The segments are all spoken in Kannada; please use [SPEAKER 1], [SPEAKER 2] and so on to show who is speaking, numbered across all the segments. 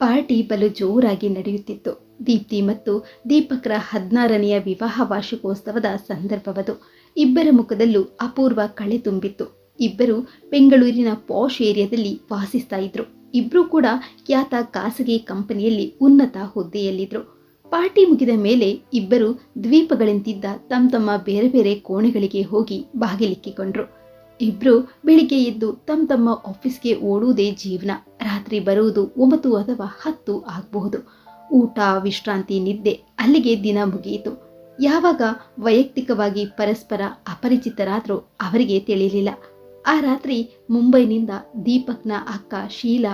[SPEAKER 1] ಪಾರ್ಟಿ ಬಲು ಜೋರಾಗಿ ನಡೆಯುತ್ತಿತ್ತು. ದೀಪ್ತಿ ಮತ್ತು ದೀಪಕ್ರ ಹದಿನಾರನೆಯ ವಿವಾಹ ವಾರ್ಷಿಕೋತ್ಸವದ ಸಂದರ್ಭವದು. ಇಬ್ಬರ ಮುಖದಲ್ಲೂ ಅಪೂರ್ವ ಕಳೆ ತುಂಬಿತ್ತು. ಇಬ್ಬರು ಬೆಂಗಳೂರಿನ ಪಾಶ್ ಏರಿಯಾದಲ್ಲಿ ವಾಸಿಸ್ತಾ ಇದ್ರು. ಇಬ್ಬರೂ ಕೂಡ ಖ್ಯಾತ ಖಾಸಗಿ ಕಂಪನಿಯಲ್ಲಿ ಉನ್ನತ ಹುದ್ದೆಯಲ್ಲಿದ್ರು. ಪಾರ್ಟಿ ಮುಗಿದ ಮೇಲೆ ಇಬ್ಬರು ದ್ವೀಪಗಳಂತಿದ್ದ ತಮ್ಮ ತಮ್ಮ ಬೇರೆ ಬೇರೆ ಕೋಣೆಗಳಿಗೆ ಹೋಗಿ ಬಾಗಿಲಿಕ್ಕಿಕೊಂಡ್ರು. ಇಬ್ರು ಬೆಳಿಗ್ಗೆ ಎದ್ದು ತಮ್ಮ ತಮ್ಮ ಆಫೀಸ್ಗೆ ಓಡುವುದೇ ಜೀವನ. ರಾತ್ರಿ ಬರುವುದು ಒಂಬತ್ತು ಅಥವಾ ಹತ್ತು ಆಗಬಹುದು. ಊಟ, ವಿಶ್ರಾಂತಿ, ನಿದ್ದೆ ಅಲ್ಲಿಗೆ ದಿನ ಮುಗಿಯಿತು. ಯಾವಾಗ ವೈಯಕ್ತಿಕವಾಗಿ ಪರಸ್ಪರ ಅಪರಿಚಿತರಾದರೂ ಅವರಿಗೆ ತಿಳಿಯಲಿಲ್ಲ ಆ ರಾತ್ರಿ ಮುಂಬೈನಿಂದ ದೀಪಕ್ನ ಅಕ್ಕ ಶೀಲಾ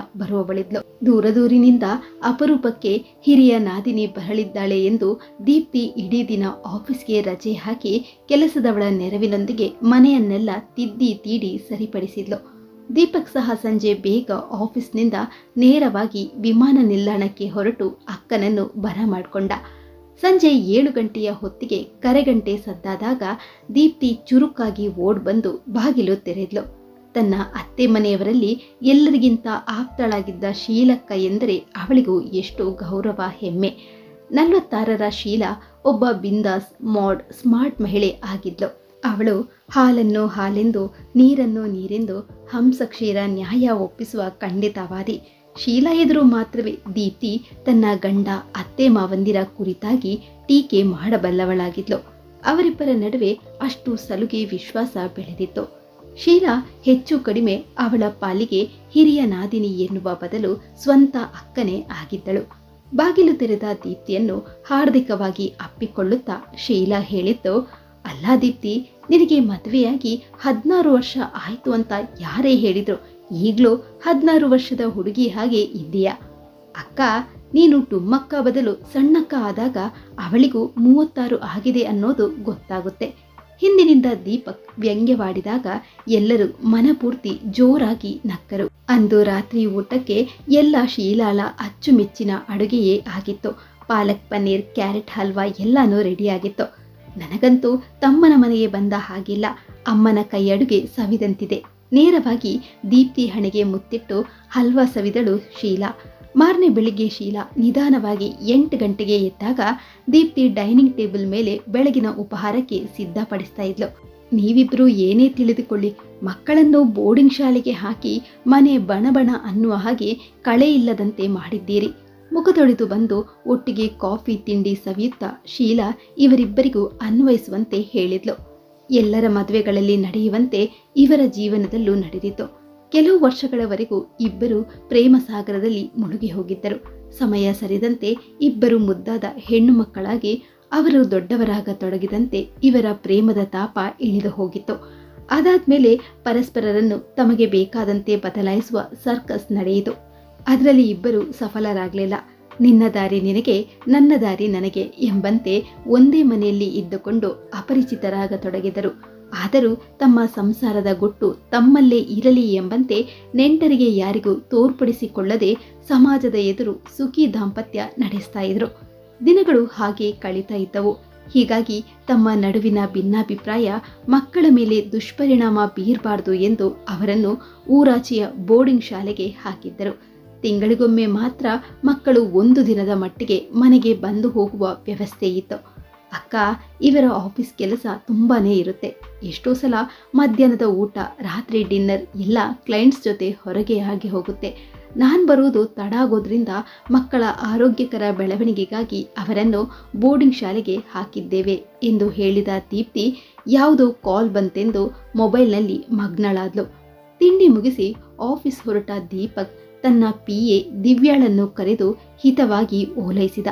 [SPEAKER 1] ದೂರ ದೂರಿನಿಂದ ಅಪರೂಪಕ್ಕೆ ಹಿರಿಯ ನಾದಿನಿ ಬರಳಿದ್ದಾಳೆ ಎಂದು ದೀಪ್ತಿ ಇಡೀ ದಿನ ಆಫೀಸ್ಗೆ ರಜೆ ಹಾಕಿ ಕೆಲಸದವಳ ನೆರವಿನೊಂದಿಗೆ ಮನೆಯನ್ನೆಲ್ಲ ತಿದ್ದಿ ತೀಡಿ ಸರಿಪಡಿಸಿದ್ಲು. ದೀಪಕ್ ಸಹ ಸಂಜೆ ಬೇಗ ಆಫೀಸ್ನಿಂದ ನೇರವಾಗಿ ವಿಮಾನ ನಿಲ್ದಾಣಕ್ಕೆ ಹೊರಟು ಅಕ್ಕನನ್ನು ಬರಮಾಡ್ಕೊಂಡ. ಸಂಜೆ ಏಳು ಗಂಟೆಯ ಹೊತ್ತಿಗೆ ಕರೆಗಂಟೆ ಸದ್ದಾದಾಗ ದೀಪ್ತಿ ಚುರುಕಾಗಿ ಓಡ್ ಬಂದು ಬಾಗಿಲು ತೆರೆದ್ಲು. ತನ್ನ ಅತ್ತೆ ಮನೆಯವರಲ್ಲಿ ಎಲ್ಲರಿಗಿಂತ ಆಪ್ತಳಾಗಿದ್ದ ಶೀಲಕ್ಕ ಎಂದರೆ ಅವಳಿಗೂ ಎಷ್ಟು ಗೌರವ, ಹೆಮ್ಮೆ. ನಲವತ್ತಾರರ ಶೀಲ ಒಬ್ಬ ಬಿಂದಾಸ್, ಮಾಡ್, ಸ್ಮಾರ್ಟ್ ಮಹಿಳೆ ಆಗಿದ್ಲು. ಅವಳು ಹಾಲನ್ನು ಹಾಲೆಂದು, ನೀರನ್ನು ನೀರೆಂದು, ಹಂಸಕ್ಷೀರ ನ್ಯಾಯ ಒಪ್ಪಿಸುವ ಖಂಡಿತವಾದಿ. ಶೀಲಾ ಎದುರು ಮಾತ್ರವೇ ದೀಪ್ತಿ ತನ್ನ ಗಂಡ ಅತ್ತೆ ಮಾವಂದಿರ ಕುರಿತಾಗಿ ಟೀಕೆ ಮಾಡಬಲ್ಲವಳಾಗಿದ್ಲು. ಅವರಿಬ್ಬರ ನಡುವೆ ಅಷ್ಟು ಸಲುಗೆ ವಿಶ್ವಾಸ ಬೆಳೆದಿತ್ತು. ಶೀಲಾ ಹೆಚ್ಚು ಕಡಿಮೆ ಅವಳ ಪಾಲಿಗೆ ಹಿರಿಯ ನಾದಿನಿ ಎನ್ನುವ ಬದಲು ಸ್ವಂತ ಅಕ್ಕನೇ ಆಗಿದ್ದಳು. ಬಾಗಿಲು ತೆರೆದ ದೀಪ್ತಿಯನ್ನು ಹಾರ್ದಿಕವಾಗಿ ಅಪ್ಪಿಕೊಳ್ಳುತ್ತಾ ಶೀಲಾ ಹೇಳಿದ್ದು ಅಲ್ಲ ದೀಪ್ತಿ, ನಿನಗೆ ಮದುವೆಯಾಗಿ ಹದಿನಾರು ವರ್ಷ ಆಯಿತು ಅಂತ ಯಾರೇ ಹೇಳಿದ್ರು. ಈಗಲೂ ಹದಿನಾರು ವರ್ಷದ ಹುಡುಗಿ ಹಾಗೆ ಇದ್ದೀಯ? ಅಕ್ಕ, ನೀನು ಟುಮ್ಮಕ್ಕ ಬದಲು ಸಣ್ಣಕ್ಕ ಆದಾಗ ಅವಳಿಗೂ ಮೂವತ್ತಾರು ಆಗಿದೆ ಅನ್ನೋದು ಗೊತ್ತಾಗುತ್ತೆ. ಹಿಂದಿನಿಂದ ದೀಪಕ್ ವ್ಯಂಗ್ಯವಾಡಿದಾಗ ಎಲ್ಲರೂ ಮನಪೂರ್ತಿ ಜೋರಾಗಿ ನಕ್ಕರು. ಅಂದು ರಾತ್ರಿ ಊಟಕ್ಕೆ ಎಲ್ಲ ಶೀಲಾಳ ಅಚ್ಚುಮೆಚ್ಚಿನ ಅಡುಗೆಯೇ ಆಗಿತ್ತು. ಪಾಲಕ್ ಪನ್ನೀರ್, ಕ್ಯಾರೆಟ್ ಹಲ್ವಾ ಎಲ್ಲಾನು ರೆಡಿಯಾಗಿತ್ತು. ನನಗಂತೂ ತಮ್ಮನ ಮನೆಗೆ ಬಂದ ಹಾಗಿಲ್ಲ. ಅಮ್ಮನ ಕೈ ಅಡುಗೆ ಸವಿದಂತಿದೆ. ನೇರವಾಗಿ ದೀಪ್ತಿ ಹಣೆಗೆ ಮುತ್ತಿಟ್ಟು ಹಲ್ವಾ ಸವಿದಳು ಶೀಲಾ. ಮಾರನೇ ಬೆಳಿಗ್ಗೆ ಶೀಲಾ ನಿಧಾನವಾಗಿ ಎಂಟು ಗಂಟೆಗೆ ಎದ್ದಾಗ ದೀಪ್ತಿ ಡೈನಿಂಗ್ ಟೇಬಲ್ ಮೇಲೆ ಬೆಳಗಿನ ಉಪಹಾರಕ್ಕೆ ಸಿದ್ಧಪಡಿಸ್ತಾ ಇದ್ಲು. ನೀವಿಬ್ರು ಏನೇ ತಿಳಿದುಕೊಳ್ಳಿ, ಮಕ್ಕಳನ್ನು ಬೋರ್ಡಿಂಗ್ ಶಾಲೆಗೆ ಹಾಕಿ ಮನೆ ಬಣಬಣ ಅನ್ನುವ ಹಾಗೆ ಕಳೆ ಇಲ್ಲದಂತೆ ಮಾಡಿದ್ದೀರಿ. ಮುಖ ತೊಳೆದು ಬಂದು ಒಟ್ಟಿಗೆ ಕಾಫಿ, ತಿಂಡಿ ಸವಿಯುತ್ತಾ ಶೀಲಾ ಇವರಿಬ್ಬರಿಗೂ ಅನ್ವಯಿಸುವಂತೆ ಹೇಳಿದ್ಲು. ಎಲ್ಲರ ಮದುವೆಗಳಲ್ಲಿ ನಡೆಯುವಂತೆ ಇವರ ಜೀವನದಲ್ಲೂ ನಡೆದಿತ್ತು ಕೆಲವು ವರ್ಷಗಳವರೆಗೂ ಇಬ್ಬರು ಪ್ರೇಮ ಸಾಗರದಲ್ಲಿ ಮುಳುಗಿ ಹೋಗಿದ್ದರು. ಸಮಯ ಸರಿದಂತೆ ಇಬ್ಬರು ಮುದ್ದಾದ ಹೆಣ್ಣು ಮಕ್ಕಳಾಗಿ ಅವರು ದೊಡ್ಡವರಾಗ ತೊಡಗಿದಂತೆ ಇವರ ಪ್ರೇಮದ ತಾಪ ಇಳಿದು ಹೋಗಿತ್ತು. ಅದಾದ್ಮೇಲೆ ಪರಸ್ಪರರನ್ನು ತಮಗೆ ಬೇಕಾದಂತೆ ಬದಲಾಯಿಸುವ ಸರ್ಕಸ್ ನಡೆಯಿತು. ಅದರಲ್ಲಿ ಇಬ್ಬರು ಸಫಲರಾಗಲಿಲ್ಲ. ನಿನ್ನ ದಾರಿ ನಿನಗೆ, ನನ್ನ ದಾರಿ ನನಗೆ ಎಂಬಂತೆ ಒಂದೇ ಮನೆಯಲ್ಲಿ ಇದ್ದುಕೊಂಡು ಅಪರಿಚಿತರಾಗತೊಡಗಿದರು. ಆದರೂ ತಮ್ಮ ಸಂಸಾರದ ಗೊಟ್ಟು ತಮ್ಮಲ್ಲೇ ಇರಲಿ ಎಂಬಂತೆ ನೆಂಟರಿಗೆ ಯಾರಿಗೂ ತೋರ್ಪಡಿಸಿಕೊಳ್ಳದೆ ಸಮಾಜದ ಎದುರು ಸುಖಿ ದಾಂಪತ್ಯ ನಡೆಸ್ತಾ ಇದ್ರು. ದಿನಗಳು ಹಾಗೆ ಕಳೀತಾ ಇದ್ದವು. ಹೀಗಾಗಿ ತಮ್ಮ ನಡುವಿನ ಭಿನ್ನಾಭಿಪ್ರಾಯ ಮಕ್ಕಳ ಮೇಲೆ ದುಷ್ಪರಿಣಾಮ ಬೀರಬಾರ್ದು ಎಂದು ಅವರನ್ನು ಊರಾಚೆಯ ಬೋರ್ಡಿಂಗ್ ಶಾಲೆಗೆ ಹಾಕಿದ್ದರು. ತಿಂಗಳಿಗೊಮ್ಮೆ ಮಾತ್ರ ಮಕ್ಕಳು ಒಂದು ದಿನದ ಮಟ್ಟಿಗೆ ಮನೆಗೆ ಬಂದು ಹೋಗುವ ವ್ಯವಸ್ಥೆ ಇತ್ತು. ಅಕ್ಕ, ಇವರ ಆಫೀಸ್ ಕೆಲಸ ತುಂಬಾನೇ ಇರುತ್ತೆ. ಎಷ್ಟೋ ಸಲ ಮಧ್ಯಾಹ್ನದ ಊಟ, ರಾತ್ರಿ ಡಿನ್ನರ್ ಎಲ್ಲ ಕ್ಲೈಂಟ್ಸ್ ಜೊತೆ ಹೊರಗೆ ಆಗಿ ಹೋಗುತ್ತೆ. ನಾನು ಬರುವುದು ತಡ ಆಗೋದ್ರಿಂದ ಮಕ್ಕಳ ಆರೋಗ್ಯಕರ ಬೆಳವಣಿಗೆಗಾಗಿ ಅವರನ್ನು ಬೋರ್ಡಿಂಗ್ ಶಾಲೆಗೆ ಹಾಕಿದ್ದೇವೆ ಎಂದು ಹೇಳಿದ ದೀಪ್ತಿ, ಯಾವುದೋ ಕಾಲ್ ಬಂತೆಂದು ಮೊಬೈಲ್ನಲ್ಲಿ ಮಗ್ನಳಾದ್ಲು. ತಿಂಡಿ ಮುಗಿಸಿ ಆಫೀಸ್ ಹೊರಟ ದೀಪಕ್ ತನ್ನ ಪಿಎ ದಿವ್ಯಾಳನ್ನು ಕರೆದು ಹಿತವಾಗಿ ಓಲೈಸಿದ.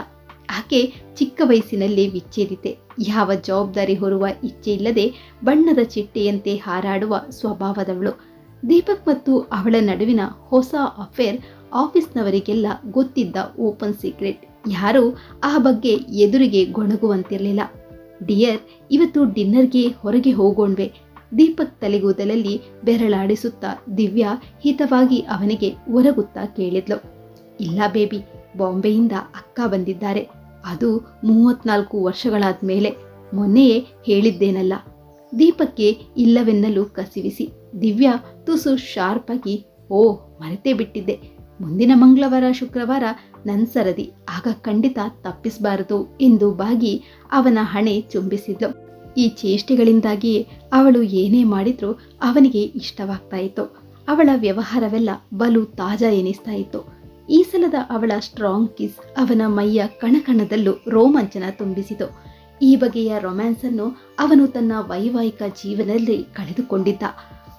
[SPEAKER 1] ಆಕೆ ಚಿಕ್ಕ ವಯಸ್ಸಿನಲ್ಲೇ ವಿಚ್ಛೇದಿತೆ. ಯಾವ ಜವಾಬ್ದಾರಿ ಹೊರುವ ಇಚ್ಛೆ ಇಲ್ಲದೆ ಬಣ್ಣದ ಚಿಟ್ಟೆಯಂತೆ ಹಾರಾಡುವ ಸ್ವಭಾವದವಳು. ದೀಪಕ್ ಮತ್ತು ಅವಳ ನಡುವಿನ ಹೊಸ ಅಫೇರ್ ಆಫೀಸ್ನವರಿಗೆಲ್ಲ ಗೊತ್ತಿದ್ದ ಓಪನ್ ಸೀಕ್ರೆಟ್. ಯಾರೂ ಆ ಬಗ್ಗೆ ಎದುರಿಗೆ ಗೊಣಗುವಂತಿರಲಿಲ್ಲ. ಡಿಯರ್, ಇವತ್ತು ಡಿನ್ನರ್ಗೆ ಹೊರಗೆ ಹೋಗೋಣ್ವೆ. ದೀಪಕ್ ತಲೆಗೂದಲಲ್ಲಿ ಬೆರಳಾಡಿಸುತ್ತಾ ದಿವ್ಯಾ ಹಿತವಾಗಿ ಅವನಿಗೆ ಒರಗುತ್ತಾ ಕೇಳಿದ್ಲು. ಇಲ್ಲ ಬೇಬಿ, ಬಾಂಬೆಯಿಂದ ಅಕ್ಕ ಬಂದಿದ್ದಾರೆ. ಅದು ಮೂವತ್ನಾಲ್ಕು ವರ್ಷಗಳಾದ ಮೇಲೆ. ಮೊನ್ನೆಯೇ ಹೇಳಿದ್ದೇನಲ್ಲ. ದೀಪಕ್ಕೆ ಇಲ್ಲವೆನ್ನಲು ಕಸಿವಿಸಿ. ದಿವ್ಯಾ ತುಸು ಶಾರ್ಪ್ ಆಗಿ, ಓ, ಮರೆತೇ ಬಿಟ್ಟಿದ್ದೆ. ಮುಂದಿನ ಮಂಗಳವಾರ, ಶುಕ್ರವಾರ ನನ್ ಸರದಿ. ಆಗ ಖಂಡಿತ ತಪ್ಪಿಸಬಾರದು ಎಂದು ಬಾಗಿ ಅವನ ಹಣೆ ಚುಂಬಿಸಿದ್ಲು. ಈ ಚೇಷ್ಟೆಗಳಿಂದಾಗಿ ಅವಳು ಏನೇ ಮಾಡಿದ್ರೂ ಅವನಿಗೆ ಇಷ್ಟವಾಗ್ತಾ ಇತ್ತು ಅವಳ ವ್ಯವಹಾರವೆಲ್ಲ ಬಲು ತಾಜಾ ಎನಿಸ್ತಾ ಇತ್ತು ಈ ಸಲದ ಅವಳ ಸ್ಟ್ರಾಂಗ್ ಕಿಸ್ ಅವನ ಮೈಯ ಕಣಕಣದಲ್ಲೂ ರೋಮಾಂಚನ ತುಂಬಿಸಿತು. ಈ ಬಗೆಯ ರೊಮ್ಯಾನ್ಸ್ ಅನ್ನು ಅವನು ತನ್ನ ವೈವಾಹಿಕ ಜೀವನದಲ್ಲಿ ಕಳೆದುಕೊಂಡಿದ್ದ.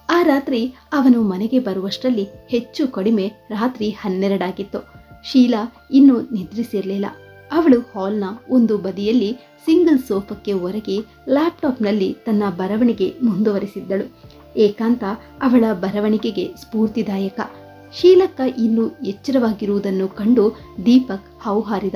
[SPEAKER 1] ಆ ರಾತ್ರಿ ಅವನು ಮನೆಗೆ ಬರುವಷ್ಟರಲ್ಲಿ ಹೆಚ್ಚು ಕಡಿಮೆ ರಾತ್ರಿ ಹನ್ನೆರಡಾಗಿತ್ತು. ಶೀಲಾ ಇನ್ನೂ ನಿದ್ರಿಸಿರಲಿಲ್ಲ. ಅವಳು ಹಾಲ್ನ ಒಂದು ಬದಿಯಲ್ಲಿ ಸಿಂಗಲ್ ಸೋಫಕ್ಕೆ ಹೊರಗೆ ಲ್ಯಾಪ್ಟಾಪ್ನಲ್ಲಿ ತನ್ನ ಬರವಣಿಗೆ ಮುಂದುವರಿಸಿದ್ದಳು. ಏಕಾಂತ ಅವಳ ಬರವಣಿಗೆಗೆ ಸ್ಫೂರ್ತಿದಾಯಕ. ಶೀಲಕ್ಕ ಇನ್ನೂ ಎಚ್ಚರವಾಗಿರುವುದನ್ನು ಕಂಡು ದೀಪಕ್ ಹೌಹಾರಿದ.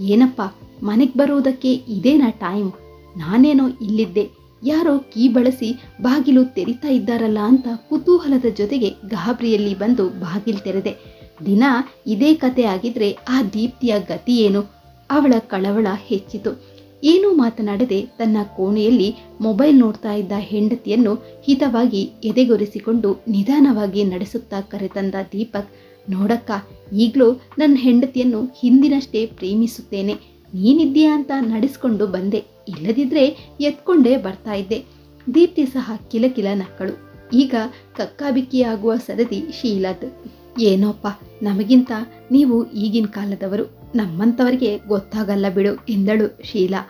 [SPEAKER 1] ಏನಪ್ಪ, ಮನೆಗೆ ಬರುವುದಕ್ಕೆ ಇದೇನಾ ಟೈಮ್? ನಾನೇನೋ ಇಲ್ಲಿದ್ದೆ. ಯಾರೋ ಕೀ ಬಳಸಿ ಬಾಗಿಲು ತೆರಿತಾ ಇದ್ದಾರಲ್ಲ ಅಂತ ಕುತೂಹಲದ ಜೊತೆಗೆ ಗಾಬರಿಯಲ್ಲಿ ಬಂದು ಬಾಗಿಲು ತೆರೆದೆ. ದಿನ ಇದೇ ಕತೆ ಆಗಿದ್ರೆ ಆ ದೀಪ್ತಿಯ ಗತಿ ಏನು? ಅವಳ ಕಳವಳ ಹೆಚ್ಚಿತು. ಏನೂ ಮಾತನಾಡದೆ ತನ್ನ ಕೋಣೆಯಲ್ಲಿ ಮೊಬೈಲ್ ನೋಡ್ತಾ ಇದ್ದ ಹೆಂಡತಿಯನ್ನು ಹಿತವಾಗಿ ಎದೆಗೊರಿಸಿಕೊಂಡು ನಿಧಾನವಾಗಿ ನಡೆಸುತ್ತಾ ಕರೆತಂದ ದೀಪಕ್, ನೋಡಕ್ಕ, ಈಗಲೂ ನನ್ನ ಹೆಂಡತಿಯನ್ನು ಹಿಂದಿನಷ್ಟೇ ಪ್ರೇಮಿಸುತ್ತೇನೆ, ನೀನಿದ್ದೀಯಾ ಅಂತ ನಡೆಸ್ಕೊಂಡು ಬಂದೆ, ಇಲ್ಲದಿದ್ರೆ ಎತ್ಕೊಂಡೇ ಬರ್ತಾ ಇದ್ದೆ. ದೀಪ್ತಿ ಸಹ ಕಿಲಕಿಲ ನಕ್ಕಳು. ಈಗ ಕಕ್ಕಾಬಿಕ್ಕಿಯಾಗುವ ಸರದಿ ಶೀಲಾದ್. ಏನೋಪ್ಪ, ನಮಗಿಂತ ನೀವು ಈಗಿನ ಕಾಲದವರು. ನಮ್ಮಂಥವರಿಗೆ ಗೊತ್ತಾಗಲ್ಲ ಬಿಡು ಎಂದಳು ಶೀಲಾ.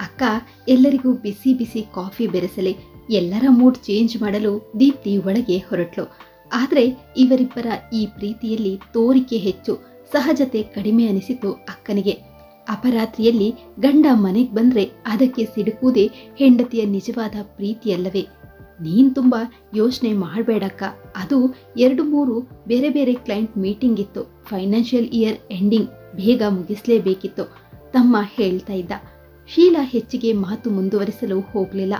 [SPEAKER 1] ಅಕ್ಕ, ಎಲ್ಲರಿಗೂ ಬಿಸಿ ಬಿಸಿ ಕಾಫಿ ಬೆರೆಸಲಿ. ಎಲ್ಲರ ಮೂಡ್ ಚೇಂಜ್ ಮಾಡಲು ದೀಪ್ತಿ ಒಳಗೆ ಹೊರಟ್ಲು. ಆದರೆ ಇವರಿಬ್ಬರ ಈ ಪ್ರೀತಿಯಲ್ಲಿ ತೋರಿಕೆ ಹೆಚ್ಚು. ಸಹಜತೆ ಕಡಿಮೆ ಅನಿಸಿತು ಅಕ್ಕನಿಗೆ. ಅಪರಾತ್ರಿಯಲ್ಲಿ ಗಂಡ ಮನೆಗೆ ಬಂದರೆ ಅದಕ್ಕೆ ಸಿಡುಕುವುದೇ ಹೆಂಡತಿಯ ನಿಜವಾದ ಪ್ರೀತಿಯಲ್ಲವೇ. ನೀನು ತುಂಬ ಯೋಚನೆ ಮಾಡಬೇಡಕ್ಕ. ಅದು ಎರಡು ಮೂರು ಬೇರೆ ಬೇರೆ ಕ್ಲೈಂಟ್ ಮೀಟಿಂಗ್ ಇತ್ತು. Financial year ending. ಬೇಗ ಮುಗಿಸಲೇಬೇಕಿತ್ತು. ತಮ್ಮ ಹೇಳ್ತಾ ಇದ್ದ. ಶೀಲಾ ಹೆಚ್ಚಿಗೆ ಮಾತು ಮುಂದುವರಿಸಲು ಹೋಗಲಿಲ್ಲ.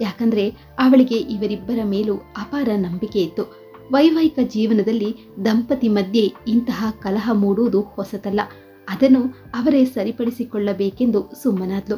[SPEAKER 1] ಯಾಕಂದ್ರೆ ಅವಳಿಗೆ ಇವರಿಬ್ಬರ ಮೇಲೂ ಅಪಾರ ನಂಬಿಕೆ ಇತ್ತು. ವೈವಾಹಿಕ ಜೀವನದಲ್ಲಿ ದಂಪತಿ ಮಧ್ಯೆ ಇಂತಹ ಕಲಹ ಮೂಡುವುದು ಹೊಸತಲ್ಲ. ಅದನ್ನು ಅವರೇ ಸರಿಪಡಿಸಿಕೊಳ್ಳಬೇಕೆಂದು ಸುಮ್ಮನಾದ್ಲು.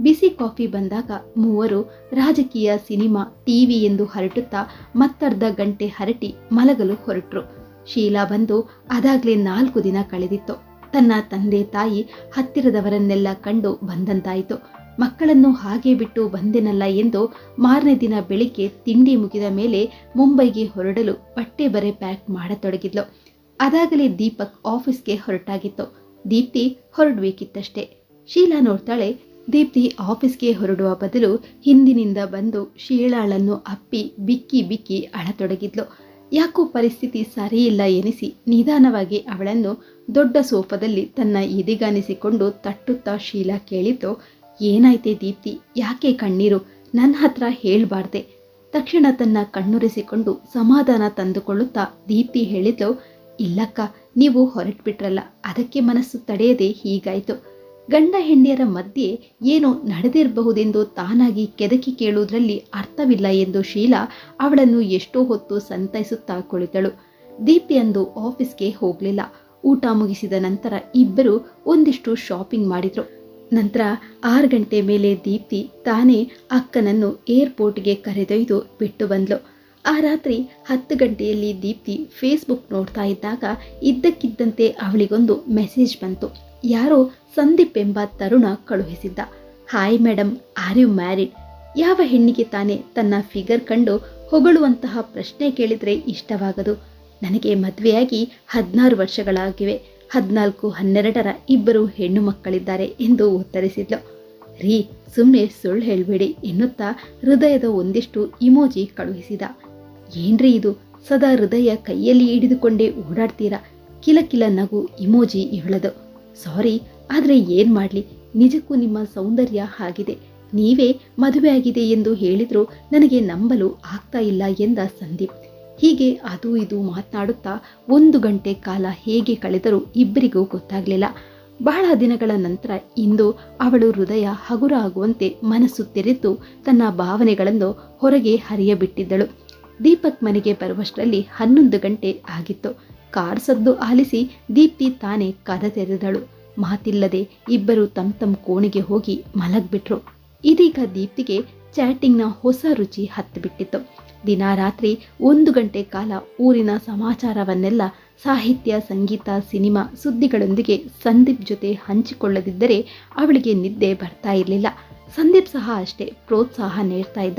[SPEAKER 1] ಬಿಸಿ ಕಾಫಿ ಬಂದಾಗ ಮೂವರು ರಾಜಕೀಯ ಸಿನಿಮಾ, ಟಿವಿ ಎಂದು ಹರಟುತ್ತಾ ಮತ್ತರ್ಧ ಗಂಟೆ ಹರಟಿ ಮಲಗಲು ಹೊರಟ್ರು. ಶೀಲಾ ಬಂದು ಅದಾಗಲೇ ನಾಲ್ಕು ದಿನ ಕಳೆದಿತ್ತು. ತನ್ನ ತಂದೆ ತಾಯಿ ಹತ್ತಿರದವರನ್ನೆಲ್ಲ ಕಂಡು ಬಂದಂತಾಯಿತು. ಮಕ್ಕಳನ್ನು ಹಾಗೆ ಬಿಟ್ಟು ಬಂದೆನಲ್ಲ ಎಂದು ಮಾರನೇ ದಿನ ಬೆಳಿಗ್ಗೆ ತಿಂಡಿ ಮುಗಿದ ಮೇಲೆ ಮುಂಬೈಗೆ ಹೊರಡಲು ಬಟ್ಟೆ ಬರೆ ಪ್ಯಾಕ್ ಮಾಡತೊಡಗಿದ್ಲು. ಅದಾಗಲೇ ದೀಪಕ್ ಆಫೀಸ್ಗೆ ಹೊರಟಾಗಿತ್ತು. ದೀಪ್ತಿ ಹೊರಡ್ಬೇಕಿತ್ತಷ್ಟೇ. ಶೀಲಾ ನೋಡ್ತಾಳೆ, ದೀಪ್ತಿ ಆಫೀಸ್ಗೆ ಹೊರಡುವ ಬದಲು ಹಿಂದಿನಿಂದ ಬಂದು ಶೀಲಾಳನ್ನು ಅಪ್ಪಿ ಬಿಕ್ಕಿ ಬಿಕ್ಕಿ ಅಳತೊಡಗಿದ್ಲು. ಯಾಕೋ ಪರಿಸ್ಥಿತಿ ಸರಿಯಿಲ್ಲ ಎನಿಸಿ ನಿಧಾನವಾಗಿ ಅವಳನ್ನು ದೊಡ್ಡ ಸೋಫಾದಲ್ಲಿ ತನ್ನ ಎದಿಗಾನಿಸಿಕೊಂಡು ತಟ್ಟುತ್ತಾ ಶೀಲಾ ಕೇಳಿತು, ಏನಾಯ್ತೆ ದೀಪ್ತಿ, ಯಾಕೆ ಕಣ್ಣೀರು? ನನ್ನ ಹತ್ರ ಹೇಳಬಾರ್ದೆ. ತಕ್ಷಣ ತನ್ನ ಕಣ್ಣುರಿಸಿಕೊಂಡು ಸಮಾಧಾನ ತಂದುಕೊಳ್ಳುತ್ತಾ ದೀಪ್ತಿ ಹೇಳಿದ್ಲು, ಇಲ್ಲಕ್ಕ, ನೀವು ಹೊರಟ್ಬಿಟ್ರಲ್ಲ, ಅದಕ್ಕೆ ಮನಸ್ಸು ತಡೆಯದೆ ಹೀಗಾಯ್ತು. ಗಂಡ ಹೆಂಡಿಯರ ಮಧ್ಯೆ ಏನೋ ನಡೆದಿರಬಹುದೆಂದು ತಾನಾಗಿ ಕೆದಕಿ ಕೇಳುವುದರಲ್ಲಿ ಅರ್ಥವಿಲ್ಲ ಎಂದು ಶೀಲಾ ಅವಳನ್ನು ಎಷ್ಟೋ ಹೊತ್ತು ಸಂತೈಸುತ್ತಾ ಕುಳಿತಳು. ದೀಪ್ತಿ ಅಂದು ಆಫೀಸ್ಗೆ ಹೋಗಲಿಲ್ಲ. ಊಟ ಮುಗಿಸಿದ ನಂತರ ಇಬ್ಬರು ಒಂದಿಷ್ಟು ಶಾಪಿಂಗ್ ಮಾಡಿದರು. ನಂತರ ಆರು ಗಂಟೆ ಮೇಲೆ ದೀಪ್ತಿ ತಾನೇ ಅಕ್ಕನನ್ನು ಏರ್ಪೋರ್ಟ್ಗೆ ಕರೆದೊಯ್ದು ಬಿಟ್ಟು ಬಂದಳು ಆ ರಾತ್ರಿ ಹತ್ತು ಗಂಟೆಯಲ್ಲಿ ದೀಪ್ತಿ ಫೇಸ್ಬುಕ್ ನೋಡ್ತಾ ಇದ್ದಾಗ ಇದ್ದಕ್ಕಿದ್ದಂತೆ ಅವಳಿಗೊಂದು ಮೆಸೇಜ್ ಬಂತು. ಯಾರೋ ಸಂದೀಪ್ ಎಂಬ ತರುಣ ಕಳುಹಿಸಿದ್ದ. Hi madam are you married? ಯಾವ ಹೆಣ್ಣಿಗೆ ತಾನೇ ತನ್ನ ಫಿಗರ್ ಕಂಡು ಹೊಗಳುವಂತಹ ಪ್ರಶ್ನೆ ಕೇಳಿದರೆ ಇಷ್ಟವಾಗದು? ನನಗೆ ಮದುವೆಯಾಗಿ ಹದಿನಾರು ವರ್ಷಗಳಾಗಿವೆ. ಹದಿನಾಲ್ಕು, ಹನ್ನೆರಡರ ಇಬ್ಬರು ಹೆಣ್ಣು ಮಕ್ಕಳಿದ್ದಾರೆ ಎಂದು ಉತ್ತರಿಸಿದ್ಲು. ರೀ ಸುಮ್ಮನೆ ಸುಳ್ಳು ಹೇಳಬೇಡಿ ಎನ್ನುತ್ತಾ ಹೃದಯದ ಒಂದಿಷ್ಟು ಇಮೋಜಿ ಕಳುಹಿಸಿದ. ಏನ್ರಿ ಇದು? ಸದಾ ಹೃದಯ ಕೈಯಲ್ಲಿ ಹಿಡಿದುಕೊಂಡೇ ಓಡಾಡ್ತೀರಾ? ಕಿಲಕಿಲ ನಗು ಇಮೋಜಿ ಇವಳದು. ಸಾರಿ, ಆದರೆ ಏನು ಮಾಡಲಿ? ನಿಜಕ್ಕೂ ನಿಮ್ಮ ಸೌಂದರ್ಯ ಆಗಿದೆ ನೀವೇ ಮದುವೆಯಾಗಿದೆ ಎಂದು ಹೇಳಿದರೂ ನನಗೆ ನಂಬಲು ಆಗ್ತಾ ಇಲ್ಲ ಎಂದ ಸಂದೀಪ್. ಹೀಗೆ ಅದು ಇದು ಮಾತನಾಡುತ್ತಾ ಒಂದು ಗಂಟೆ ಕಾಲ ಹೇಗೆ ಕಳೆದರೂ ಇಬ್ಬರಿಗೂ ಗೊತ್ತಾಗಲಿಲ್ಲ. ಬಹಳ ದಿನಗಳ ನಂತರ ಇಂದು ಅವಳು ಹೃದಯ ಹಗುರ ಆಗುವಂತೆ ಮನಸ್ಸು ತೆರೆದು ತನ್ನ ಭಾವನೆಗಳನ್ನು ಹೊರಗೆ ಹರಿಯಬಿಟ್ಟಿದ್ದಳು. ದೀಪಕ್ ಮನೆಗೆ ಬರುವಷ್ಟರಲ್ಲಿ ಹನ್ನೊಂದು ಗಂಟೆ ಆಗಿತ್ತು. ಕಾರ್ ಸದ್ದು ಆಲಿಸಿ ದೀಪ್ತಿ ತಾನೇ ಕದ ತೆರೆದಳು. ಮಾತಿಲ್ಲದೆ ಇಬ್ಬರು ತಮ್ಮ ತಮ್ಮ ಕೋಣೆಗೆ ಹೋಗಿ ಮಲಗ್ಬಿಟ್ರು. ಇದೀಗ ದೀಪ್ತಿಗೆ ಚಾಟಿಂಗ್ನ ಹೊಸ ರುಚಿ ಹತ್ತು ಬಿಟ್ಟಿತ್ತು ದಿನ ರಾತ್ರಿ ಒಂದು ಗಂಟೆ ಕಾಲ ಊರಿನ ಸಮಾಚಾರವನ್ನೆಲ್ಲ ಸಾಹಿತ್ಯ, ಸಂಗೀತ, ಸಿನಿಮಾ ಸುದ್ದಿಗಳೊಂದಿಗೆ ಸಂದೀಪ್ ಜೊತೆ ಹಂಚಿಕೊಳ್ಳದಿದ್ದರೆ ಅವಳಿಗೆ ನಿದ್ದೆ ಬರ್ತಾ ಇರಲಿಲ್ಲ. ಸಂದೀಪ್ ಸಹ ಅಷ್ಟೇ ಪ್ರೋತ್ಸಾಹ ನೀಡ್ತಾ ಇದ್ದ.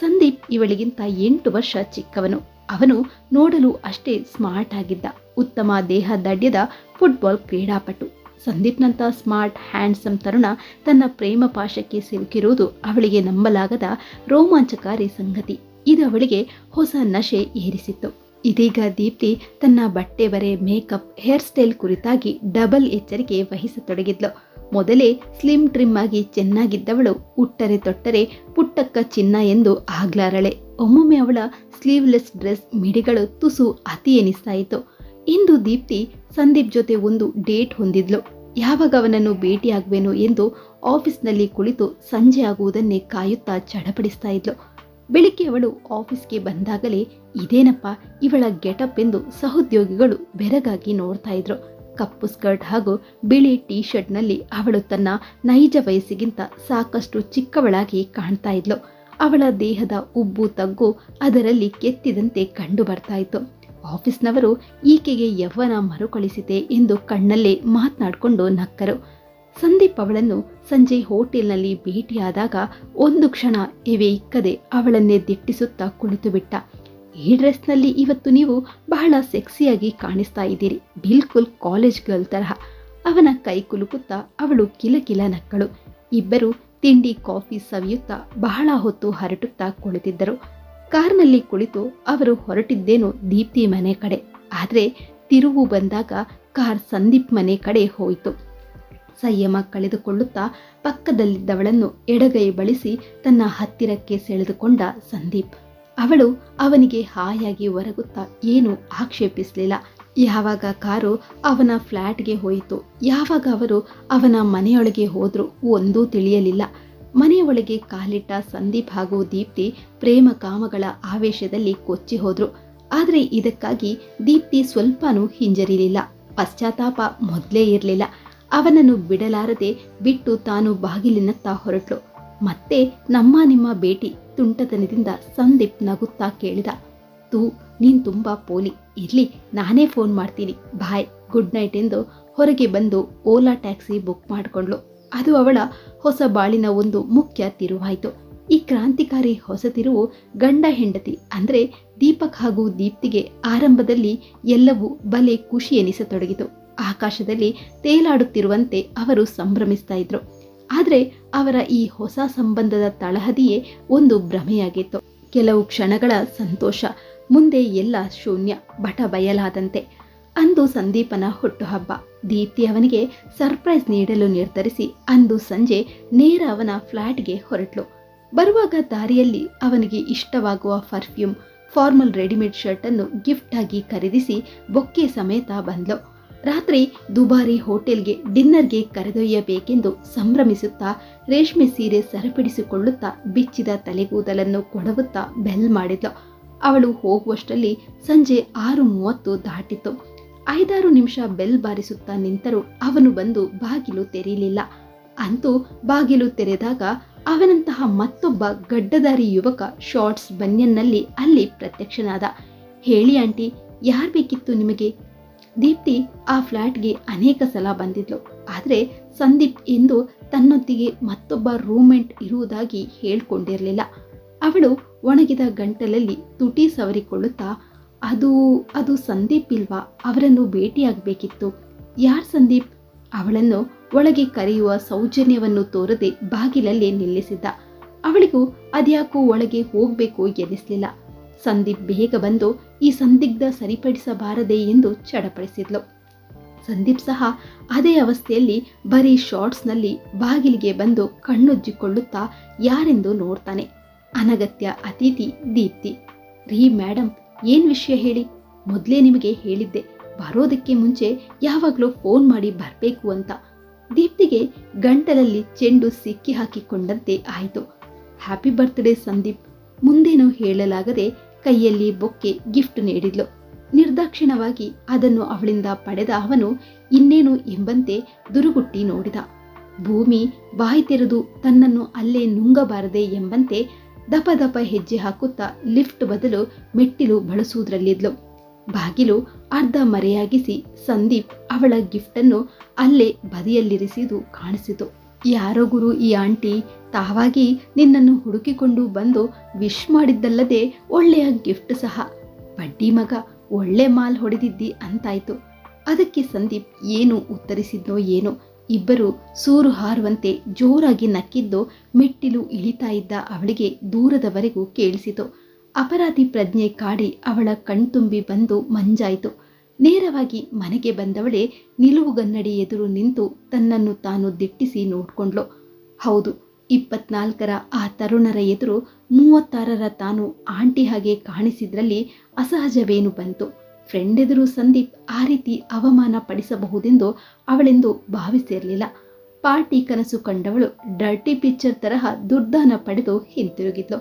[SPEAKER 1] ಸಂದೀಪ್ ಇವಳಿಗಿಂತ ಎಂಟು ವರ್ಷ ಚಿಕ್ಕವನು. ಅವನು ನೋಡಲು ಅಷ್ಟೇ ಸ್ಮಾರ್ಟ್ ಆಗಿದ್ದ. ಉತ್ತಮ ದೇಹ ದಡ್ಯದ ಫುಟ್ಬಾಲ್ ಕ್ರೀಡಾಪಟು. ಸಂದೀಪ್ನಂಥ ಸ್ಮಾರ್ಟ್, ಹ್ಯಾಂಡ್ಸಮ್ ತರುಣ ತನ್ನ ಪ್ರೇಮ ಪಾಶಕ್ಕೆ ಸಿಲುಕಿರುವುದು ಅವಳಿಗೆ ನಂಬಲಾಗದ ರೋಮಾಂಚಕಾರಿ ಸಂಗತಿ. ಇದು ಅವಳಿಗೆ ಹೊಸ ನಶೆ ಏರಿಸಿತ್ತು. ಇದೀಗ ದೀಪ್ತಿ ತನ್ನ ಬಟ್ಟೆ ಬರೆ, ಮೇಕಪ್, ಹೇರ್ ಸ್ಟೈಲ್ ಕುರಿತಾಗಿ ಡಬಲ್ ಎಚ್ಚರಿಕೆ ವಹಿಸತೊಡಗಿದ್ಲು. ಮೊದಲೇ ಸ್ಲಿಮ್, ಟ್ರಿಮ್ ಆಗಿ ಚೆನ್ನಾಗಿದ್ದವಳು, ಉಟ್ಟರೆ ತೊಟ್ಟರೆ ಪುಟ್ಟಕ್ಕ ಚಿನ್ನ ಎಂದು ಆಗ್ಲಾರಳೆ. ಒಮ್ಮೊಮ್ಮೆ ಅವಳ ಸ್ಲೀವ್ಲೆಸ್ ಡ್ರೆಸ್ ಮಿಡಿಗಳು ತುಸು ಅತಿ ಎನಿಸ್ತಾ ಇತ್ತು ಇಂದು ದೀಪ್ತಿ ಸಂದೀಪ್ ಜೊತೆ ಒಂದು ಡೇಟ್ ಹೊಂದಿದ್ಲು. ಯಾವಾಗ ಅವನನ್ನು ಭೇಟಿಯಾಗುವೆನು ಎಂದು ಆಫೀಸ್ನಲ್ಲಿ ಕುಳಿತು ಸಂಜೆ ಆಗುವುದನ್ನೇ ಕಾಯುತ್ತಾ ಚಡಪಡಿಸ್ತಾ ಇದ್ಲು. ಬೆಳಿಗ್ಗೆ ಅವಳು ಆಫೀಸ್ಗೆ ಬಂದಾಗಲೇ ಇದೇನಪ್ಪ ಇವಳ ಗೆಟಪ್ ಎಂದು ಸಹೋದ್ಯೋಗಿಗಳು ಬೆರಗಾಗಿ ನೋಡ್ತಾ ಇದ್ರು. ಕಪ್ಪು ಸ್ಕರ್ಟ್ ಹಾಗೂ ಬಿಳಿ ಟೀ ಶರ್ಟ್ನಲ್ಲಿ ಅವಳು ತನ್ನ ನೈಜ ವಯಸ್ಸಿಗಿಂತ ಸಾಕಷ್ಟು ಚಿಕ್ಕವಳಾಗಿ ಕಾಣ್ತಾ ಇದ್ಲು. ಅವಳ ದೇಹದ ಉಬ್ಬು ತಗ್ಗು ಅದರಲ್ಲಿ ಕೆತ್ತಿದಂತೆ ಕಂಡು ಇತ್ತು ಆಫೀಸ್ನವರು ಈಕೆಗೆ ಯವ್ವನ ಮರುಕಳಿಸಿದೆ ಎಂದು ಕಣ್ಣಲ್ಲೇ ಮಾತನಾಡಿಕೊಂಡು ನಕ್ಕರು. ಸಂದೀಪ್ ಅವಳನ್ನು ಸಂಜೆ ಹೋಟೆಲ್ನಲ್ಲಿ ಭೇಟಿಯಾದಾಗ ಒಂದು ಕ್ಷಣ ಎವೆ ಇಕ್ಕದೆ ಅವಳನ್ನೇ ದಿಟ್ಟಿಸುತ್ತಾ ಕುಳಿತು ಬಿಟ್ಟ ಈ ಡ್ರೆಸ್ನಲ್ಲಿ ಇವತ್ತು ನೀವು ಬಹಳ ಸೆಕ್ಸಿಯಾಗಿ ಕಾಣಿಸ್ತಾ ಇದ್ದೀರಿ. ಬಿಲ್ಕುಲ್ ಕಾಲೇಜ್ ಗರ್ಲ್ ತರಹ. ಅವನ ಕೈ ಕುಲುಕುತ್ತಾ ಅವಳು ಕಿಲಕಿಲ ನಕ್ಕಳು. ಇಬ್ಬರು ತಿಂಡಿ, ಕಾಫಿ ಸವಿಯುತ್ತಾ ಬಹಳ ಹೊತ್ತು ಹರಟುತ್ತಾ ಕುಳಿತಿದ್ದರು. ಕಾರ್ನಲ್ಲಿ ಕುಳಿತು ಅವರು ಹೊರಟಿದ್ದೇನು ದೀಪ್ತಿ ಮನೆ ಕಡೆ. ಆದರೆ ತಿರುವು ಬಂದಾಗ ಕಾರ್ ಸಂದೀಪ್ ಮನೆ ಕಡೆ ಹೋಯಿತು. ಸಂಯಮ ಕಳೆದುಕೊಳ್ಳುತ್ತಾ ಪಕ್ಕದಲ್ಲಿದ್ದವಳನ್ನು ಎಡಗೈ ಬಳಸಿ ತನ್ನ ಹತ್ತಿರಕ್ಕೆ ಸೆಳೆದುಕೊಂಡ ಸಂದೀಪ್. ಅವಳು ಅವನಿಗೆ ಹಾಯಾಗಿ ಒರಗುತ್ತಾ ಏನೂ ಆಕ್ಷೇಪಿಸಲಿಲ್ಲ. ಯಾವಾಗ ಕಾರು ಅವನ ಫ್ಲ್ಯಾಟ್ಗೆ ಹೋಯಿತು, ಯಾವಾಗ ಅವರು ಅವನ ಮನೆಯೊಳಗೆ ಹೋದ್ರು ಒಂದೂ ತಿಳಿಯಲಿಲ್ಲ. ಮನೆಯೊಳಗೆ ಕಾಲಿಟ್ಟ ಸಂದೀಪ್ ಹಾಗೂ ದೀಪ್ತಿ ಪ್ರೇಮ ಕಾಮಗಳ ಆವೇಶದಲ್ಲಿ ಕೊಚ್ಚಿ ಹೋದ್ರು. ಆದರೆ ಇದಕ್ಕಾಗಿ ದೀಪ್ತಿ ಸ್ವಲ್ಪನೂ ಹಿಂಜರಿಲಿಲ್ಲ. ಪಶ್ಚಾತ್ತಾಪ ಮೊದಲೇ ಇರಲಿಲ್ಲ. ಅವನನ್ನು ಬಿಡಲಾರದೆ ಬಿಟ್ಟು ತಾನು ಬಾಗಿಲಿನತ್ತ ಹೊರಟ್ಲು. ಮತ್ತೆ ನಮ್ಮ ನಿಮ್ಮ ಭೇಟಿ, ತುಂಟತನದಿಂದ ಸಂದೀಪ್ ನಗುತ್ತಾ ಕೇಳಿದ ತೂ ನೀನು ತುಂಬಾ ಪೋಲಿ. ಇರಲಿ, ನಾನೇ ಫೋನ್ ಮಾಡ್ತೀನಿ. ಬಾಯ್, ಗುಡ್ ನೈಟ್ ಎಂದು ಹೊರಗೆ ಬಂದು ಓಲಾ ಟ್ಯಾಕ್ಸಿ ಬುಕ್ ಮಾಡಿಕೊಂಡ್ಳು. ಅದು ಅವಳ ಹೊಸ ಬಾಳಿನ ಒಂದು ಮುಖ್ಯ ತಿರುವಾಯಿತು. ಈ ಕ್ರಾಂತಿಕಾರಿ ಹೊಸ ತಿರುವು ಗಂಡ ಹೆಂಡತಿ, ಅಂದರೆ ದೀಪಕ್ ಹಾಗೂ ದೀಪ್ತಿಗೆ ಆರಂಭದಲ್ಲಿ ಎಲ್ಲವೂ ಬಲೆ ಖುಷಿ ಎನಿಸತೊಡಗಿತು. ಆಕಾಶದಲ್ಲಿ ತೇಲಾಡುತ್ತಿರುವಂತೆ ಅವರು ಸಂಭ್ರಮಿಸ್ತಾ ಇದ್ರು. ಆದರೆ ಅವರ ಈ ಹೊಸ ಸಂಬಂಧದ ತಳಹದಿಯೇ ಒಂದು ಭ್ರಮೆಯಾಗಿತ್ತು. ಕೆಲವು ಕ್ಷಣಗಳ ಸಂತೋಷ ಮುಂದೆ ಎಲ್ಲ ಶೂನ್ಯ ಬಟ ಬಯಲಾದಂತೆ. ಅಂದು ಸಂದೀಪನ ಹುಟ್ಟುಹಬ್ಬ. ದೀಪ್ತಿ ಅವನಿಗೆ ಸರ್ಪ್ರೈಸ್ ನೀಡಲು ನಿರ್ಧರಿಸಿ ಅಂದು ಸಂಜೆ ನೇರ ಅವನ ಫ್ಲ್ಯಾಟ್ಗೆ ಹೊರಟ್ಲು. ಬರುವಾಗ ದಾರಿಯಲ್ಲಿ ಅವನಿಗೆ ಇಷ್ಟವಾಗುವ ಪರ್ಫ್ಯೂಮ್, ಫಾರ್ಮಲ್ ರೆಡಿಮೇಡ್ ಶರ್ಟ್ ಅನ್ನು ಗಿಫ್ಟ್ ಆಗಿ ಖರೀದಿಸಿ ಬೊಕ್ಕೆ ಸಮೇತ ಬಂದ್ಲು. ರಾತ್ರಿ ದುಬಾರಿ ಹೋಟೆಲ್ಗೆ ಡಿನ್ನರ್ಗೆ ಕರೆದೊಯ್ಯಬೇಕೆಂದು ಸಂಭ್ರಮಿಸುತ್ತಾ ರೇಷ್ಮೆ ಸೀರೆ ಸರಿಪಡಿಸಿಕೊಳ್ಳುತ್ತಾ ಬಿಚ್ಚಿದ ತಲೆಗೂದಲನ್ನು ಕೊಡವುತ್ತಾ ಬೆಲ್ ಮಾಡಿದ್ಲು. ಅವಳು ಹೋಗುವಷ್ಟರಲ್ಲಿ ಸಂಜೆ ಆರು ಮೂವತ್ತು ದಾಟಿತ್ತು ಐದಾರು ನಿಮಿಷ ಬೆಲ್ ಬಾರಿಸುತ್ತಾ ನಿಂತರೂ ಅವನು ಬಂದು ಬಾಗಿಲು ತೆರೀಲಿಲ್ಲ. ಅಂತೂ ಬಾಗಿಲು ತೆರೆದಾಗ ಅವನಂತಹ ಮತ್ತೊಬ್ಬ ಗಡ್ಡದಾರಿ ಯುವಕ ಶಾರ್ಟ್ಸ್ ಬನ್ಯನ್ನಲ್ಲಿ ಅಲ್ಲಿ ಪ್ರತ್ಯಕ್ಷನಾದ. ಹೇಳಿ ಆಂಟಿ, ಯಾರ್ ಬೇಕಿತ್ತು ನಿಮಗೆ? ದೀಪ್ತಿ ಆ ಫ್ಲ್ಯಾಟ್ಗೆ ಅನೇಕ ಸಲ ಬಂದಿದ್ಲು. ಆದರೆ ಸಂದೀಪ್ ಎಂದು ತನ್ನೊತ್ತಿಗೆ ಮತ್ತೊಬ್ಬ ರೂಮೆಂಟ್ ಇರುವುದಾಗಿ ಹೇಳ್ಕೊಂಡಿರಲಿಲ್ಲ. ಅವಳು ಒಣಗಿದ ಗಂಟಲಲ್ಲಿ ತುಟಿ ಸವರಿಕೊಳ್ಳುತ್ತಾ, ಅದು ಅದು ಸಂದೀಪ್ ಇಲ್ವಾ? ಅವರನ್ನು ಭೇಟಿಯಾಗಬೇಕಿತ್ತು. ಯಾರ್ ಸಂದೀಪ್? ಅವಳನ್ನು ಒಳಗೆ ಕರೆಯುವ ಸೌಜನ್ಯವನ್ನು ತೋರದೆ ಬಾಗಿಲಲ್ಲಿ ನಿಲ್ಲಿಸಿದ್ದ. ಅವಳಿಗೂ ಅದ್ಯಾಕೋ ಒಳಗೆ ಹೋಗ್ಬೇಕು ಎನಿಸಲಿಲ್ಲ. ಸಂದೀಪ್ ಬೇಗ ಬಂದು ಈ ಸಂದಿಗ್ಧ ಸರಿಪಡಿಸಬಾರದೆ ಎಂದು ಚಡಪಡಿಸಿದ್ಲು. ಸಂದೀಪ್ ಸಹ ಅದೇ ಅವಸ್ಥೆಯಲ್ಲಿ ಬರೀ ಶಾರ್ಟ್ಸ್ನಲ್ಲಿ ಬಾಗಿಲಿಗೆ ಬಂದು ಕಣ್ಣುಜ್ಜಿಕೊಳ್ಳುತ್ತಾ ಯಾರೆಂದು ನೋಡ್ತಾನೆ. ಅನಗತ್ಯ ಅತಿಥಿ ದೀಪ್ತಿ, ರೀ ಮೇಡಮ್ ಏನ್ ವಿಷಯ ಹೇಳಿ? ಮೊದಲೇ ನಿಮಗೆ ಹೇಳಿದ್ದೆ, ಬರೋದಕ್ಕೆ ಮುಂಚೆ ಯಾವಾಗಲೂ ಫೋನ್ ಮಾಡಿ ಬರಬೇಕು ಅಂತ. ದೀಪ್ತಿಗೆ ಗಂಟಲಲ್ಲಿ ಚೆಂಡು ಸಿಕ್ಕಿ ಹಾಕಿಕೊಂಡಂತೆ ಆಯಿತು. ಹ್ಯಾಪಿ ಬರ್ತ್ಡೇ ಸಂದೀಪ್, ಮುಂದೇನು ಹೇಳಲಾಗದೆ ಕೈಯಲ್ಲಿ ಬೊಕ್ಕೆ ಗಿಫ್ಟ್ ನೀಡಿದ್ಲು. ನಿರ್ದಾಕ್ಷಿಣವಾಗಿ ಅದನ್ನು ಅವಳಿಂದ ಪಡೆದ ಅವನು ಇನ್ನೇನು ಎಂಬಂತೆ ದುರುಗುಟ್ಟಿ ನೋಡಿದ. ಭೂಮಿ ಬಾಯಿ ತೆರೆದು ತನ್ನನ್ನು ಅಲ್ಲೇ ನುಂಗಬಾರದೆ ಎಂಬಂತೆ ದಪ ದಪ ಹೆಜ್ಜೆ ಹಾಕುತ್ತಾ ಲಿಫ್ಟ್ ಬದಲು ಮೆಟ್ಟಿಲು ಬಳಸುವುದರಲ್ಲಿದ್ಲು. ಬಾಗಿಲು ಅರ್ಧ ಮರೆಯಾಗಿಸಿ ಸಂದೀಪ್ ಅವಳ ಗಿಫ್ಟನ್ನು ಅಲ್ಲೇ ಬದಿಯಲ್ಲಿರಿಸಿದು ಕಾಣಿಸಿತು. ಯಾರೋ ಗುರು, ಈ ಆಂಟಿ ತಾವಾಗಿ ನಿನ್ನನ್ನು ಹುಡುಕಿಕೊಂಡು ಬಂದು ವಿಶ್ ಮಾಡಿದ್ದಲ್ಲದೆ ಒಳ್ಳೆಯ ಗಿಫ್ಟ್ ಸಹ. ಬಡ್ಡಿ ಮಗ, ಒಳ್ಳೆ ಮಾಲ್ ಹೊಡೆದಿದ್ದಿ ಅಂತಾಯ್ತು. ಅದಕ್ಕೆ ಸಂದೀಪ್ ಏನು ಉತ್ತರಿಸಿದ್ನೋ ಏನೋ ಇಬ್ಬರು ಸೂರು ಹಾರುವಂತೆ ಜೋರಾಗಿ ನಕ್ಕಿದ್ದು ಮೆಟ್ಟಿಲು ಇಳಿತಾ ಇದ್ದ ಅವಳಿಗೆ ದೂರದವರೆಗೂ ಕೇಳಿಸಿತು. ಅಪರಾಧಿ ಪ್ರಜ್ಞೆ ಕಾಡಿ ಅವಳ ಕಣ್ತುಂಬಿ ಬಂದು ಮಂಜಾಯಿತು. ನೇರವಾಗಿ ಮನೆಗೆ ಬಂದವಳೆ ನಿಲುವುಗನ್ನಡಿ ಎದುರು ನಿಂತು ತನ್ನನ್ನು ತಾನು ದಿಟ್ಟಿಸಿ ನೋಡ್ಕೊಂಡ್ಲು ಹೌದು, ಇಪ್ಪತ್ನಾಲ್ಕರ ಆ ತರುಣರ ಎದುರು ಮೂವತ್ತಾರರ ತಾನು ಆಂಟಿ ಹಾಗೆ ಕಾಣಿಸಿದ್ರಲ್ಲಿ ಅಸಹಜವೇನು ಬಂತು. ಫ್ರೆಂಡ್ ಎದುರು ಸಂದೀಪ್ ಆ ರೀತಿ ಅವಮಾನ ಪಡಿಸಬಹುದೆಂದು ಅವಳೆಂದು ಭಾವಿಸಿರಲಿಲ್ಲ. ಪಾರ್ಟಿ ಕನಸು ಕಂಡವಳು ಡರ್ಟಿ ಪಿಕ್ಚರ್ ತರಹ ದುರ್ದಾನ ಪಡೆದು ಹಿಂತಿರುಗಿದ್ಲು.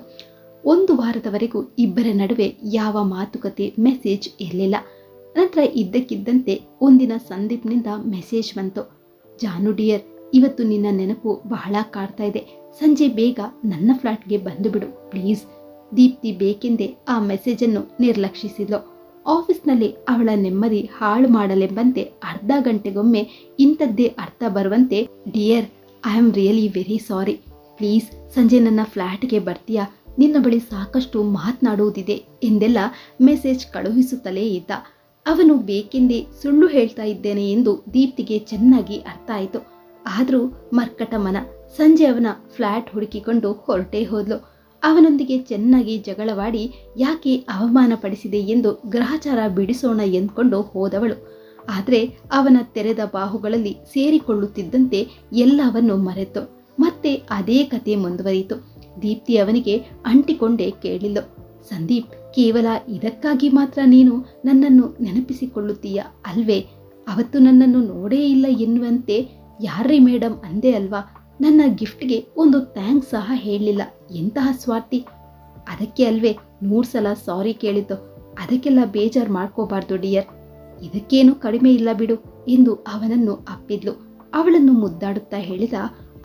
[SPEAKER 1] ಒಂದು ವಾರದವರೆಗೂ ಇಬ್ಬರ ನಡುವೆ ಯಾವ ಮಾತುಕತೆ ಮೆಸೇಜ್ ಇರಲಿಲ್ಲ. ನಂತರ ಇದ್ದಕ್ಕಿದ್ದಂತೆ ಒಂದಿನ ಸಂದೀಪ್ನಿಂದ ಮೆಸೇಜ್ ಬಂತು. ಜಾನು ಡಿಯರ್ ಇವತ್ತು ನಿನ್ನ ನೆನಪು ಬಹಳ ಕಾಡ್ತಾ ಇದೆ. ಸಂಜೆ ಬೇಗ ನನ್ನ ಫ್ಲಾಟ್ಗೆ ಬಂದು ಬಿಡು ಪ್ಲೀಸ್ ದೀಪ್ತಿ ಬೇಕೆಂದೇ ಆ ಮೆಸೇಜನ್ನು ನಿರ್ಲಕ್ಷಿಸಿದ್ಲು. ಆಫೀಸ್ನಲ್ಲಿ ಅವಳ ನೆಮ್ಮದಿ ಹಾಳು ಮಾಡಲೆಂಬಂತೆ ಅರ್ಧ ಗಂಟೆಗೊಮ್ಮೆ ಇಂಥದ್ದೇ ಅರ್ಥ ಬರುವಂತೆ dear I am really very sorry please ಸಂಜೆ ನನ್ನ ಫ್ಲ್ಯಾಟ್ಗೆ ಬರ್ತೀಯಾ? ನಿನ್ನ ಬಳಿ ಸಾಕಷ್ಟು ಮಾತನಾಡುವುದಿದೆ ಎಂದೆಲ್ಲ ಮೆಸೇಜ್ ಕಳುಹಿಸುತ್ತಲೇ ಇದ್ದ. ಅವನು ಬೇಕೆಂದೇ ಸುಳ್ಳು ಹೇಳ್ತಾ ಇದ್ದೇನೆ ಎಂದು ದೀಪ್ತಿಗೆ ಚೆನ್ನಾಗಿ ಅರ್ಥ ಆಯಿತು ಆದರೂ ಮರ್ಕಟ ಮನ. ಸಂಜೆ ಅವನ ಫ್ಲ್ಯಾಟ್ ಹುಡುಕಿಕೊಂಡು ಹೊರಟೇ ಹೋದ್ಲು. ಅವನೊಂದಿಗೆ ಚೆನ್ನಾಗಿ ಜಗಳವಾಡಿ ಯಾಕೆ ಅವಮಾನ ಪಡಿಸಿದೆ ಎಂದು ಗ್ರಹಚಾರ ಬಿಡಿಸೋಣ ಎಂದ್ಕೊಂಡು ಹೋದವಳು. ಆದರೆ ಅವನ ತೆರೆದ ಬಾಹುಗಳಲ್ಲಿ ಸೇರಿಕೊಳ್ಳುತ್ತಿದ್ದಂತೆ ಎಲ್ಲವನ್ನು ಮರೆತು. ಮತ್ತೆ ಅದೇ ಕತೆ ಮುಂದುವರಿಯಿತು. ದೀಪ್ತಿ ಅವನಿಗೆ ಅಂಟಿಕೊಂಡೇ ಕೇಳಿಲ್ಲ ಸಂದೀಪ್, ಕೇವಲ ಇದಕ್ಕಾಗಿ ಮಾತ್ರ ನೀನು ನನ್ನನ್ನು ನೆನಪಿಸಿಕೊಳ್ಳುತ್ತೀಯ ಅಲ್ವೇ? ಅವತ್ತು ನನ್ನನ್ನು ನೋಡೇ ಇಲ್ಲ ಎನ್ನುವಂತೆ ಯಾರ್ರೀ ಮೇಡಮ್ ಅಂದೆ ಅಲ್ವಾ? ನನ್ನ ಗಿಫ್ಟ್ಗೆ ಒಂದು ಥ್ಯಾಂಕ್ಸ್ ಸಹ ಹೇಳಲಿಲ್ಲ. ಎಂತಹ ಸ್ವಾರ್ಥಿ? ಅದಕ್ಕೆ ಅಲ್ವೇ ನೂರು ಸಲ ಸಾರಿ ಕೇಳಿತು ಅದಕ್ಕೆಲ್ಲ ಬೇಜಾರು ಮಾಡ್ಕೋಬಾರ್ದು, ಡಿಯರ್. ಇದಕ್ಕೇನು ಕಡಿಮೆ ಇಲ್ಲ ಬಿಡು ಎಂದು ಅವನನ್ನು ಅಪ್ಪಿದ್ಲು. ಅವಳನ್ನು ಮುದ್ದಾಡುತ್ತಾ ಹೇಳಿದ,